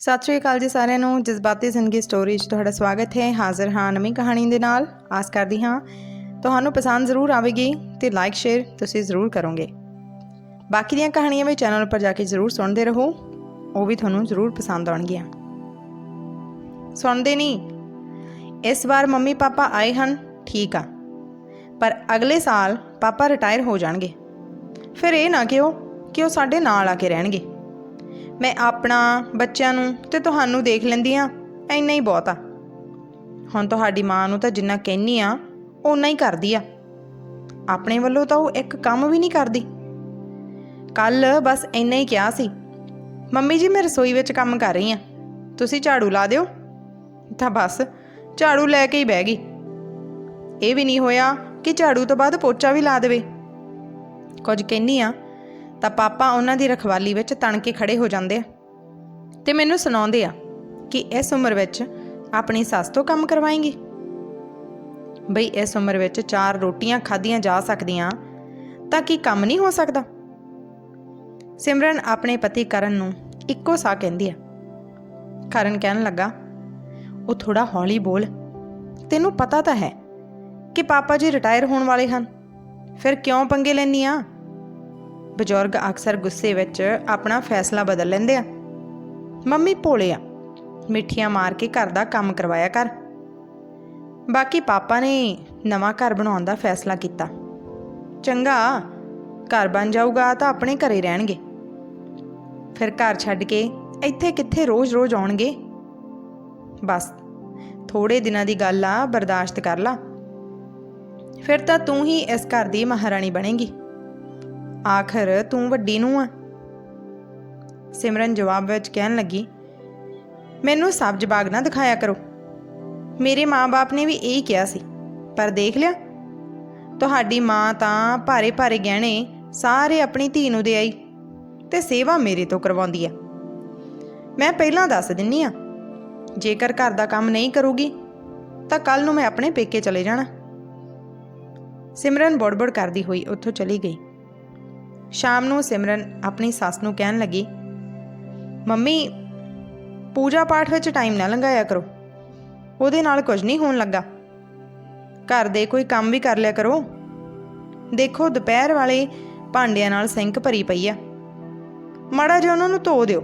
ਸਤਿ ਸ਼੍ਰੀ ਅਕਾਲ ਜੀ ਸਾਰਿਆਂ ਨੂੰ। ਜਜ਼ਬਾਤੀ ਜ਼ਿੰਦਗੀ ਸਟੋਰੀ 'ਚ ਤੁਹਾਡਾ ਸਵਾਗਤ ਹੈ ਹਾਜ਼ਰ ਹਾਂ ਨਵੀਂ ਕਹਾਣੀ ਦੇ ਨਾਲ। ਆਸ ਕਰਦੀ ਹਾਂ ਤੁਹਾਨੂੰ ਪਸੰਦ ਜ਼ਰੂਰ ਆਵੇਗੀ ਤੇ ਲਾਈਕ ਸ਼ੇਅਰ ਤੁਸੀਂ ਜ਼ਰੂਰ ਕਰੋਗੇ। ਬਾਕੀ ਦੀਆਂ ਕਹਾਣੀਆਂ ਵੀ ਚੈਨਲ ਉੱਪਰ ਜਾ ਕੇ ਜ਼ਰੂਰ ਸੁਣਦੇ ਰਹੋ। ਉਹ ਵੀ ਤੁਹਾਨੂੰ ਜ਼ਰੂਰ ਪਸੰਦ ਆਉਣਗੀਆਂ। ਸੁਣਦੇ ਨਹੀਂ। ਇਸ ਵਾਰ ਮੰਮੀ ਪਾਪਾ ਆਏ ਹਨ, ਠੀਕ ਆ। ਪਰ ਅਗਲੇ ਸਾਲ ਪਾਪਾ ਰਿਟਾਇਰ ਹੋ ਜਾਣਗੇ। ਫਿਰ ਇਹ ਨਾ ਕਿਉਂ ਕਿ ਉਹ ਸਾਡੇ ਨਾਲ ਆ ਕੇ ਰਹਿਣਗੇ। ਮੈਂ ਆਪਣਾ ਬੱਚਿਆਂ ਨੂੰ ਤੇ ਤੁਹਾਨੂੰ ਦੇਖ ਲੈਂਦੀ ਆ ਇੰਨਾ ਹੀ ਬਹੁਤ ਆ। ਹੁਣ ਤੁਹਾਡੀ ਮਾਂ ਨੂੰ ਤਾਂ ਜਿੰਨਾ ਕਹਿਨੀ ਆ ਓਨਾ ਹੀ ਕਰਦੀ ਆ। ਆਪਣੇ ਵੱਲੋਂ ਤਾਂ ਉਹ ਇੱਕ ਕੰਮ ਵੀ ਨਹੀਂ ਕਰਦੀ। ਕੱਲ ਬਸ ਇੰਨਾ ਹੀ ਕਿਹਾ ਸੀ, ਮੰਮੀ ਜੀ, ਮੈਂ ਰਸੋਈ ਵਿੱਚ ਕੰਮ ਕਰ ਰਹੀ ਆ ਤੁਸੀਂ ਝਾੜੂ ਲਾ ਦਿਓ। ਤਾਂ ਬਸ, ਝਾੜੂ ਲੈ ਕੇ ਹੀ ਬਹਿ ਗਈ। ਇਹ ਵੀ ਨਹੀਂ ਹੋਇਆ ਕਿ ਝਾੜੂ ਤੋਂ ਬਾਅਦ ਪੋਚਾ ਵੀ ਲਾ ਦੇਵੇ। ਕੁਝ ਕਹਿੰਨੀ ਆ ਤਾਂ ਪਾਪਾ ਉਹਨਾਂ ਦੀ ਰਖਵਾਲੀ ਵਿੱਚ ਤਣ ਕੇ ਖੜੇ ਹੋ ਜਾਂਦੇ ਆ। ਤੇ ਮੈਨੂੰ ਸੁਣਾਉਂਦੇ ਆ ਕਿ ਇਸ ਉਮਰ ਵਿੱਚ ਆਪਣੀ ਸੱਸ ਤੋਂ ਕੰਮ ਕਰਵਾਏਂਗੀ? ਬਈ ਇਸ ਉਮਰ ਵਿੱਚ ਚਾਰ ਰੋਟੀਆਂ ਖਾਧੀਆਂ ਜਾ ਸਕਦੀਆਂ, ਤਾਂ ਕੀ ਕੰਮ ਨਹੀਂ ਹੋ ਸਕਦਾ? ਸਿਮਰਨ ਆਪਣੇ ਪਤੀ ਕਰਨ ਨੂੰ ਇੱਕੋ ਸਾਹ ਕਹਿੰਦੀ ਆ। ਕਰਨ ਕਹਿਣ ਲੱਗਾ, ਉਹ ਥੋੜਾ ਹੌਲੀ ਬੋਲ। ਤੈਨੂੰ ਪਤਾ ਤਾਂ ਹੈ ਕਿ ਪਾਪਾ ਜੀ ਰਿਟਾਇਰ ਹੋਣ ਵਾਲੇ ਹਨ। ਫਿਰ ਕਿਉਂ ਪੰਗੇ ਲੈਂਦੀ ਆ? ਬਜ਼ੁਰਗ ਅਕਸਰ ਗੁੱਸੇ ਵਿੱਚ ਆਪਣਾ ਫੈਸਲਾ ਬਦਲ ਲੈਂਦੇ ਆ। ਮੰਮੀ ਭੋਲੇ ਆ, ਮਿੱਠੀਆਂ ਮਾਰ ਕੇ ਘਰ ਦਾ ਕੰਮ ਕਰਵਾਇਆ ਕਰ। ਬਾਕੀ ਪਾਪਾ ਨੇ ਨਵਾਂ ਘਰ ਬਣਾਉਣ ਦਾ ਫੈਸਲਾ ਕੀਤਾ। ਚੰਗਾ, ਘਰ ਬਣ ਜਾਊਗਾ ਤਾਂ ਆਪਣੇ ਘਰੇ ਰਹਿਣਗੇ। ਫਿਰ ਘਰ ਛੱਡ ਕੇ ਇੱਥੇ ਕਿੱਥੇ ਰੋਜ਼-ਰੋਜ਼ ਆਉਣਗੇ? ਬਸ ਥੋੜੇ ਦਿਨਾਂ ਦੀ ਗੱਲ ਆ, ਬਰਦਾਸ਼ਤ ਕਰ ਲਾ। ਫਿਰ ਤਾਂ ਤੂੰ ਹੀ ਇਸ ਘਰ ਦੀ ਮਹਾਰਾਣੀ ਬਣੇਗੀ। ਆਖਰ ਤੂੰ ਵੱਡੀ ਨੂੰ ਆ? ਸਿਮਰਨ ਜਵਾਬ ਵਿੱਚ ਕਹਿਣ ਲੱਗੀ, ਮੈਨੂੰ ਸਬਜ਼ ਬਾਗ ਨਾ ਦਿਖਾਇਆ ਕਰੋ। ਮੇਰੇ ਮਾਂ-ਬਾਪ ਨੇ ਵੀ ਇਹੀ ਕਿਹਾ ਸੀ, ਪਰ ਦੇਖ ਲਿਆ, ਤੁਹਾਡੀ ਮਾਂ ਤਾਂ ਭਾਰੇ ਭਾਰੇ ਗਹਿਣੇ ਸਾਰੇ ਆਪਣੀ ਧੀ ਨੂੰ ਦੇ ਆਈ ਤੇ ਸੇਵਾ ਮੇਰੇ ਤੋਂ ਕਰਵਾਉਂਦੀ ਆ। ਮੈਂ ਪਹਿਲਾਂ ਦੱਸ ਦਿੰਨੀ ਆ, ਜੇਕਰ ਘਰ ਦਾ ਕੰਮ ਨਹੀਂ ਕਰੂਗੀ, ਤਾਂ ਕੱਲ ਨੂੰ ਮੈਂ ਆਪਣੇ ਪੇਕੇ ਚਲੇ ਜਾਣਾ। ਸਿਮਰਨ ਬੜਬੜ ਕਰਦੀ ਹੋਈ ਉੱਥੋਂ ਚਲੀ ਗਈ। ਸ਼ਾਮ ਨੂੰ ਸਿਮਰਨ ਆਪਣੀ ਸੱਸ ਨੂੰ ਕਹਿਣ ਲੱਗੀ, ਮੰਮੀ, ਪੂਜਾ ਪਾਠ ਵਿੱਚ ਟਾਈਮ ਨਾ ਲੰਘਾਇਆ ਕਰੋ। ਉਹਦੇ ਨਾਲ ਕੁਝ ਨਹੀਂ ਹੋਣ ਲੱਗਾ। ਘਰ ਦੇ ਕੋਈ ਕੰਮ ਵੀ ਕਰ ਲਿਆ ਕਰੋ। ਦੇਖੋ, ਦੁਪਹਿਰ ਵਾਲੇ ਭਾਂਡਿਆਂ ਨਾਲ ਸਿੰਕ ਭਰੀ ਪਈ ਆ। ਮਾੜਾ ਜਿਹਾ ਉਹਨਾਂ ਨੂੰ ਧੋ ਦਿਓ,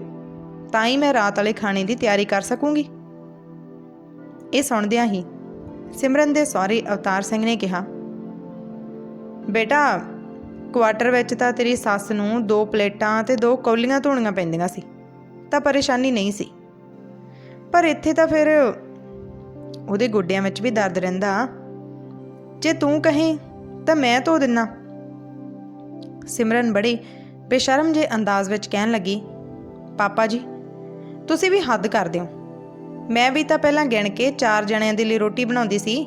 ਤਾਂ ਹੀ ਮੈਂ ਰਾਤ ਵਾਲੇ ਖਾਣੇ ਦੀ ਤਿਆਰੀ ਕਰ ਸਕੂੰਗੀ। ਇਹ ਸੁਣਦਿਆਂ ਹੀ ਸਿਮਰਨ ਦੇ ਸਹੁਰੇ ਅਵਤਾਰ ਸਿੰਘ ਨੇ ਕਿਹਾ, ਬੇਟਾ ਕੁਆਟਰ ਵਿੱਚ ਤਾਂ ਤੇਰੀ ਸੱਸ ਨੂੰ ਦੋ ਪਲੇਟਾਂ ਤੇ ਦੋ ਕੌਲੀਆਂ ਧੋਣੀਆਂ ਪੈਂਦੀਆਂ ਸੀ। ਤਾਂ ਪਰੇਸ਼ਾਨੀ ਨਹੀਂ ਸੀ। ਪਰ ਇੱਥੇ ਤਾਂ ਫਿਰ ਉਹਦੇ ਗੋਡਿਆਂ ਵਿੱਚ ਵੀ ਦਰਦ ਰਹਿੰਦਾ। ਜੇ ਤੂੰ ਕਹੇ, ਤਾਂ ਮੈਂ ਧੋ ਦਿੰਨਾ। ਸਿਮਰਨ ਬੜੀ ਬੇਸ਼ਰਮ ਜੇ ਅੰਦਾਜ਼ ਵਿੱਚ ਕਹਿਣ ਲੱਗੀ, ਪਾਪਾ ਜੀ, ਤੁਸੀਂ ਵੀ ਹੱਦ ਕਰਦੇ ਹੋ। ਮੈਂ ਵੀ ਤਾਂ ਪਹਿਲਾਂ ਗਿਣ ਕੇ 4 ਜਣਿਆਂ ਦੇ ਲਈ ਰੋਟੀ ਬਣਾਉਂਦੀ ਸੀ,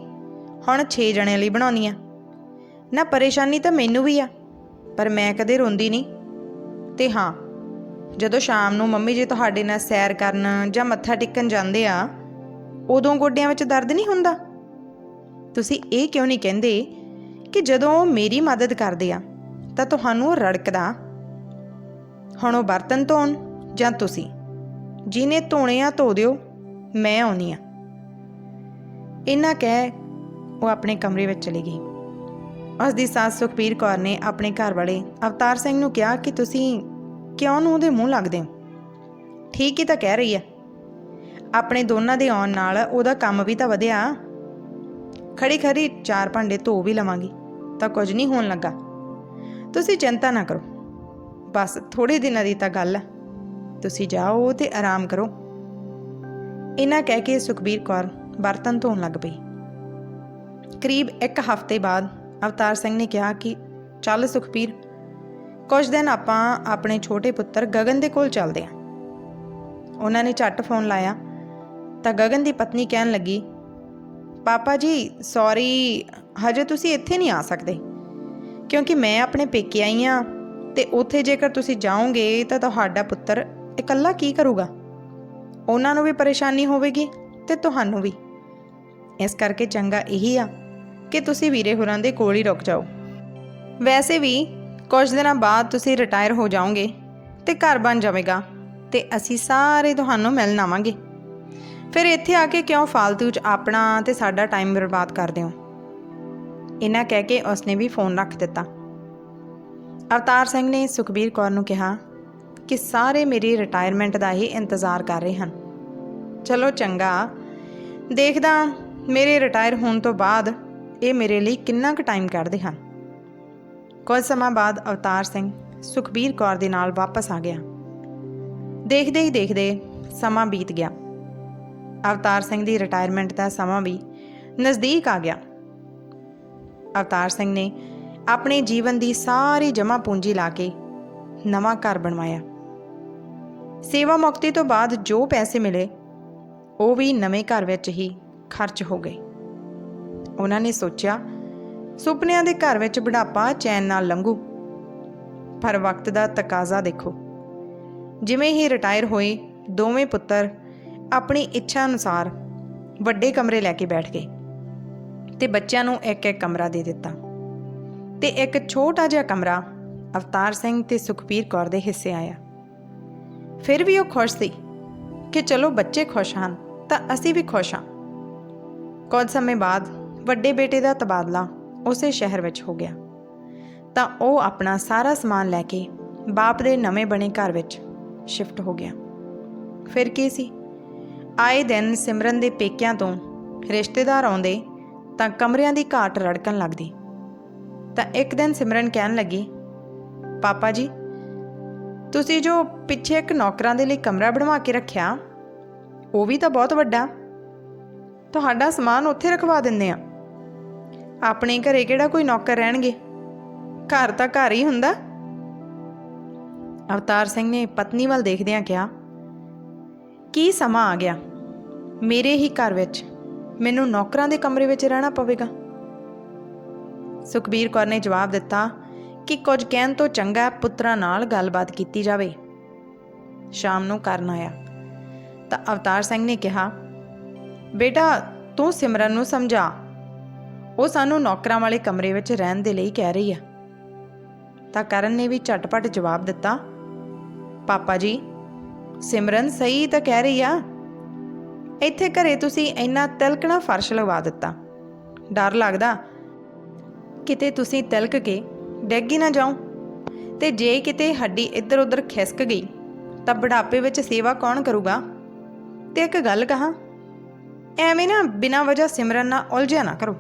ਹੁਣ 6 ਜਣਿਆਂ ਲਈ ਬਣਾਉਣੀ ਆ। ਨਾ ਪਰੇਸ਼ਾਨੀ ਤਾਂ ਮੈਨੂੰ ਵੀ ਆ। ਪਰ ਮੈਂ ਕਦੇ ਰੋਂਦੀ ਨਹੀਂ। ਤੇ ਹਾਂ, ਜਦੋਂ ਸ਼ਾਮ ਨੂੰ ਮੰਮੀ ਜੀ ਤੁਹਾਡੇ ਨਾਲ ਸੈਰ ਕਰਨ ਜਾਂ ਮੱਥਾ ਟੇਕਣ ਜਾਂਦੇ ਆ, ਉਦੋਂ ਗੋਡਿਆਂ ਵਿੱਚ ਦਰਦ ਨਹੀਂ ਹੁੰਦਾ? ਤੁਸੀਂ ਇਹ ਕਿਉਂ ਨਹੀਂ ਕਹਿੰਦੇ ਕਿ ਜਦੋਂ ਉਹ ਮੇਰੀ ਮਦਦ ਕਰਦੇ ਆ, ਤਾਂ ਤੁਹਾਨੂੰ ਰੜਕਦਾ? ਹੁਣ ਉਹ ਬਰਤਨ ਧੋਣ ਜਾਂ ਤੁਸੀਂ? ਜਿਹਨੇ ਧੋਣੇ ਆ, ਧੋ ਦਿਓ, ਮੈਂ ਆਉਣੀ ਆ। ਇੰਨਾ ਕਹਿ ਉਹ ਆਪਣੇ ਕਮਰੇ ਵਿੱਚ ਚਲੀ ਗਈ। ਉਸ ਦੀ ਸੱਸ ਸੁਖਬੀਰ ਕੌਰ ਨੇ ਆਪਣੇ ਘਰ ਵਾਲੇ ਅਵਤਾਰ ਸਿੰਘ ਨੂੰ ਕਿਹਾ ਕਿ ਤੁਸੀਂ ਕਿਉਂ ਨੂੰ ਉਹਦੇ ਮੂੰਹ ਲੱਗਦੇ ਹੋ? ਠੀਕ ਹੀ ਤਾਂ ਕਹਿ ਰਹੀ ਹੈ। ਆਪਣੇ ਦੋਨਾਂ ਦੇ ਆਉਣ ਨਾਲ ਉਹਦਾ ਕੰਮ ਵੀ ਤਾਂ ਵਧਿਆ। ਖੜੀ ਖੜੀ ਚਾਰ ਭਾਂਡੇ ਧੋ ਵੀ ਲਵਾਂਗੀ, ਤਾਂ ਕੁਝ ਨਹੀਂ ਹੋਣ ਲੱਗਾ। ਤੁਸੀਂ ਚਿੰਤਾ ਨਾ ਕਰੋ। ਬਸ ਥੋੜੇ ਦਿਨਾਂ ਦੀ ਤਾਂ ਗੱਲ ਹੈ ਤੁਸੀਂ ਜਾਓ ਤੇ ਆਰਾਮ ਕਰੋ। ਇਹਨਾਂ ਕਹਿ ਕੇ ਸੁਖਬੀਰ ਕੌਰ ਬਰਤਨ ਧੋਣ ਲੱਗ ਪਈ। ਕਰੀਬ ਇੱਕ ਹਫ਼ਤੇ ਬਾਅਦ ਅਵਤਾਰ ਸਿੰਘ ਨੇ ਕਿਹਾ ਕਿ ਚੱਲ ਸੁਖਬੀਰ, ਕੁਝ ਦਿਨ ਆਪਾਂ ਆਪਣੇ ਛੋਟੇ ਪੁੱਤਰ ਗਗਨ ਦੇ ਕੋਲ ਚੱਲਦੇ ਹਾਂ ਉਹਨਾਂ ਨੇ ਝੱਟ ਫੋਨ ਲਾਇਆ, ਤਾਂ ਗਗਨ ਦੀ ਪਤਨੀ ਕਹਿਣ ਲੱਗੀ, ਪਾਪਾ ਜੀ, ਸੌਰੀ, ਹਜੇ ਤੁਸੀਂ ਇੱਥੇ ਨਹੀਂ ਆ ਸਕਦੇ। ਕਿਉਂਕਿ ਮੈਂ ਆਪਣੇ ਪੇਕੇ ਆਈ ਆ ਤੇ ਉੱਥੇ ਜੇਕਰ ਤੁਸੀਂ ਜਾਓਗੇ ਤਾਂ ਤੁਹਾਡਾ ਪੁੱਤਰ ਇਕੱਲਾ ਕੀ ਕਰੂਗਾ? ਉਹਨਾਂ ਨੂੰ ਵੀ ਪਰੇਸ਼ਾਨੀ ਹੋਵੇਗੀ ਤੇ ਤੁਹਾਨੂੰ ਵੀ। ਇਸ ਕਰਕੇ ਚੰਗਾ ਇਹੀ ਆ ਕਿ ਤੁਸੀਂ ਵੀਰੇ ਹੋਰਾਂ ਦੇ ਕੋਲ ਹੀ ਰੁਕ ਜਾਓ। ਵੈਸੇ ਵੀ ਕੁਝ ਦਿਨਾਂ ਬਾਅਦ ਤੁਸੀਂ ਰਿਟਾਇਰ ਹੋ ਜਾਓਗੇ ਤੇ ਘਰ ਬਣ ਜਾਵੇਗਾ ਤੇ ਅਸੀਂ ਸਾਰੇ ਤੁਹਾਨੂੰ ਮਿਲਣ ਆਵਾਂਗੇ। ਫਿਰ ਇੱਥੇ ਆ ਕੇ ਕਿਉਂ ਫालतू ਚ ਆਪਣਾ ਤੇ ਸਾਡਾ ਟਾਈਮ ਬਰਬਾਦ ਕਰਦੇ ਹੋ? ਇਹਨਾਂ ਕਹਿ ਕੇ ਉਸਨੇ ਵੀ ਫੋਨ ਰੱਖ ਦਿੱਤਾ। ਅਵਤਾਰ ਸਿੰਘ ਨੇ ਸੁਖਬੀਰ ਕੌਰ ਨੂੰ ਕਿਹਾ ਕਿ ਸਾਰੇ ਮੇਰੀ ਰਿਟਾਇਰਮੈਂਟ ਦਾ ਹੀ ਇੰਤਜ਼ਾਰ ਕਰ ਰਹੇ ਹਨ। ਚਲੋ ਚੰਗਾ, ਦੇਖਦਾ ਮੇਰੇ ਰਿਟਾਇਰ ਹੋਣ ਤੋਂ ਬਾਅਦ ਇਹ ਮੇਰੇ ਲਈ ਕਿੰਨਾ ਕੁ ਟਾਈਮ ਕੱਢਦੇ ਹਨ। ਕੁਝ ਸਮਾਂ ਬਾਅਦ ਅਵਤਾਰ ਸਿੰਘ ਸੁਖਬੀਰ ਕੌਰ ਦੇ ਨਾਲ ਵਾਪਸ ਆ ਗਿਆ। ਦੇਖਦੇ ਹੀ ਦੇਖਦੇ ਸਮਾਂ ਬੀਤ ਗਿਆ। ਅਵਤਾਰ ਸਿੰਘ ਦੀ ਰਿਟਾਇਰਮੈਂਟ ਦਾ ਸਮਾਂ ਵੀ ਨਜ਼ਦੀਕ ਆ ਗਿਆ। ਅਵਤਾਰ ਸਿੰਘ ਨੇ ਆਪਣੇ ਜੀਵਨ ਦੀ ਸਾਰੀ ਜਮ੍ਹਾਂ ਪੂੰਜੀ ਲਾ ਕੇ ਨਵਾਂ ਘਰ ਬਣਵਾਇਆ। ਸੇਵਾ ਮੁਕਤੀ ਤੋਂ ਬਾਅਦ ਜੋ ਪੈਸੇ ਮਿਲੇ, ਉਹ ਵੀ ਨਵੇਂ ਘਰ ਵਿੱਚ ਹੀ ਖਰਚ ਹੋ ਗਏ। ਉਹਨਾਂ ਨੇ ਸੋਚਿਆ, ਸੁਪਨਿਆਂ ਦੇ ਘਰ ਵਿੱਚ ਬੁਢਾਪਾ ਚੈਨ ਨਾਲ ਲੰਘੂ। ਪਰ ਵਕਤ ਦਾ ਤਕਾਜ਼ਾ ਦੇਖੋ। ਜਿਵੇਂ ਹੀ ਰਿਟਾਇਰ ਹੋਏ, ਦੋਵੇਂ ਪੁੱਤਰ ਆਪਣੀ ਇੱਛਾ ਅਨੁਸਾਰ ਵੱਡੇ ਕਮਰੇ ਲੈ ਕੇ ਬੈਠ ਗਏ ਤੇ ਬੱਚਿਆਂ ਨੂੰ ਇੱਕ ਇੱਕ ਕਮਰਾ ਦੇ ਦਿੱਤਾ ਤੇ ਇੱਕ ਛੋਟਾ ਜਿਹਾ ਕਮਰਾ ਅਵਤਾਰ ਸਿੰਘ ਤੇ ਸੁਖਬੀਰ ਕੌਰ ਦੇ ਹਿੱਸੇ ਆਇਆ। ਫਿਰ ਵੀ ਉਹ ਖੁਸ਼ ਸੀ ਕਿ ਚਲੋ ਬੱਚੇ ਖੁਸ਼ ਹਨ ਤਾਂ ਅਸੀਂ ਵੀ ਖੁਸ਼ ਹਾਂ। ਕੁਝ ਸਮੇਂ ਬਾਅਦ ਵੱਡੇ ਬੇਟੇ ਦਾ ਤਬਾਦਲਾ ਉਸੇ ਸ਼ਹਿਰ ਵਿੱਚ ਹੋ ਗਿਆ। ਤਾਂ ਉਹ ਆਪਣਾ ਸਾਰਾ ਸਮਾਨ ਲੈ ਕੇ ਬਾਪ ਦੇ ਨਵੇਂ ਬਣੇ ਘਰ ਵਿੱਚ ਸ਼ਿਫਟ ਹੋ ਗਿਆ। ਫਿਰ ਕੀ ਸੀ? ਆਏ ਦਿਨ ਸਿਮਰਨ ਦੇ ਪੇਕਿਆਂ ਤੋਂ ਰਿਸ਼ਤੇਦਾਰ ਆਉਂਦੇ ਤਾਂ ਕਮਰਿਆਂ ਦੀ ਘਾਟ ਰੜਕਣ ਲੱਗਦੀ। ਤਾਂ ਇੱਕ ਦਿਨ ਸਿਮਰਨ ਕਹਿਣ ਲੱਗੀ, ਪਾਪਾ ਜੀ, ਤੁਸੀਂ ਜੋ ਪਿੱਛੇ ਇੱਕ ਨੌਕਰਾਂ ਦੇ ਲਈ ਕਮਰਾ ਬਣਵਾ ਕੇ ਰੱਖਿਆ, ਉਹ ਵੀ ਤਾਂ ਬਹੁਤ ਵੱਡਾ। ਤੁਹਾਡਾ ਸਮਾਨ ਉੱਥੇ ਰਖਵਾ ਦਿੰਦੇ ਆ ਆਪਣੇ ਘਰੇ ਕਿਹੜਾ ਕੋਈ ਨੌਕਰ ਰਹਿਣਗੇ? ਘਰ ਤਾਂ ਘਰ ਹੀ ਹੁੰਦਾ। ਅਵਤਾਰ ਸਿੰਘ ਨੇ ਪਤਨੀ ਵੱਲ ਦੇਖਦਿਆਂ ਕਿਹਾ, ਕੀ ਸਮਾਂ ਆ ਗਿਆ? ਮੇਰੇ ਹੀ ਘਰ ਵਿੱਚ ਮੈਨੂੰ ਨੌਕਰਾਂ ਦੇ ਕਮਰੇ ਵਿੱਚ ਰਹਿਣਾ ਪਵੇਗਾ? ਸੁਖਬੀਰ ਕੌਰ ਨੇ ਜਵਾਬ ਦਿੱਤਾ ਕਿ ਕੁਝ ਕਹਿਣ ਤੋਂ ਚੰਗਾ ਪੁੱਤਰਾਂ ਨਾਲ ਗੱਲਬਾਤ ਕੀਤੀ ਜਾਵੇ। ਸ਼ਾਮ ਨੂੰ ਕਰਨ ਆਇਆ। ਤਾਂ ਅਵਤਾਰ ਸਿੰਘ ਨੇ ਕਿਹਾ, ਬੇਟਾ, ਤੂੰ ਸਿਮਰਨ ਨੂੰ ਸਮਝਾ। ਉਹ ਸਾਨੂੰ ਨੌਕਰਾਂ ਵਾਲੇ ਕਮਰੇ ਵਿੱਚ ਰਹਿਣ ਦੇ ਲਈ ਕਹਿ ਰਹੀ ਆ। ਤਾਂ ਕਰਨ ਨੇ ਵੀ ਝਟਪਟ ਜਵਾਬ ਦਿੱਤਾ, ਪਾਪਾ ਜੀ, ਸਿਮਰਨ ਸਹੀ ਤਾਂ ਕਹਿ ਰਹੀ ਆ। ਇੱਥੇ ਘਰੇ ਤੁਸੀਂ ਇੰਨਾ ਤਿਲਕਣਾ ਫਰਸ਼ ਲਵਾ ਦਿੱਤਾ। ਡਰ ਲੱਗਦਾ ਕਿਤੇ ਤੁਸੀਂ ਤਿਲਕ ਕੇ ਡਿੱਗ ਹੀ ਨਾ ਜਾਓ। ਤੇ ਜੇ ਕਿਤੇ ਹੱਡੀ ਇੱਧਰ ਉੱਧਰ ਖਿਸਕ ਗਈ, ਤਾਂ ਬੁਢਾਪੇ ਵਿੱਚ ਸੇਵਾ ਕੌਣ ਕਰੂਗਾ? ਤੇ ਇੱਕ ਗੱਲ ਕਹਾਂ, ਐਵੇਂ ਨਾ ਬਿਨਾਂ ਵਜ੍ਹਾ ਸਿਮਰਨ ਨਾਲ ਉਲਝਿਆ ਨਾ ਕਰੋ।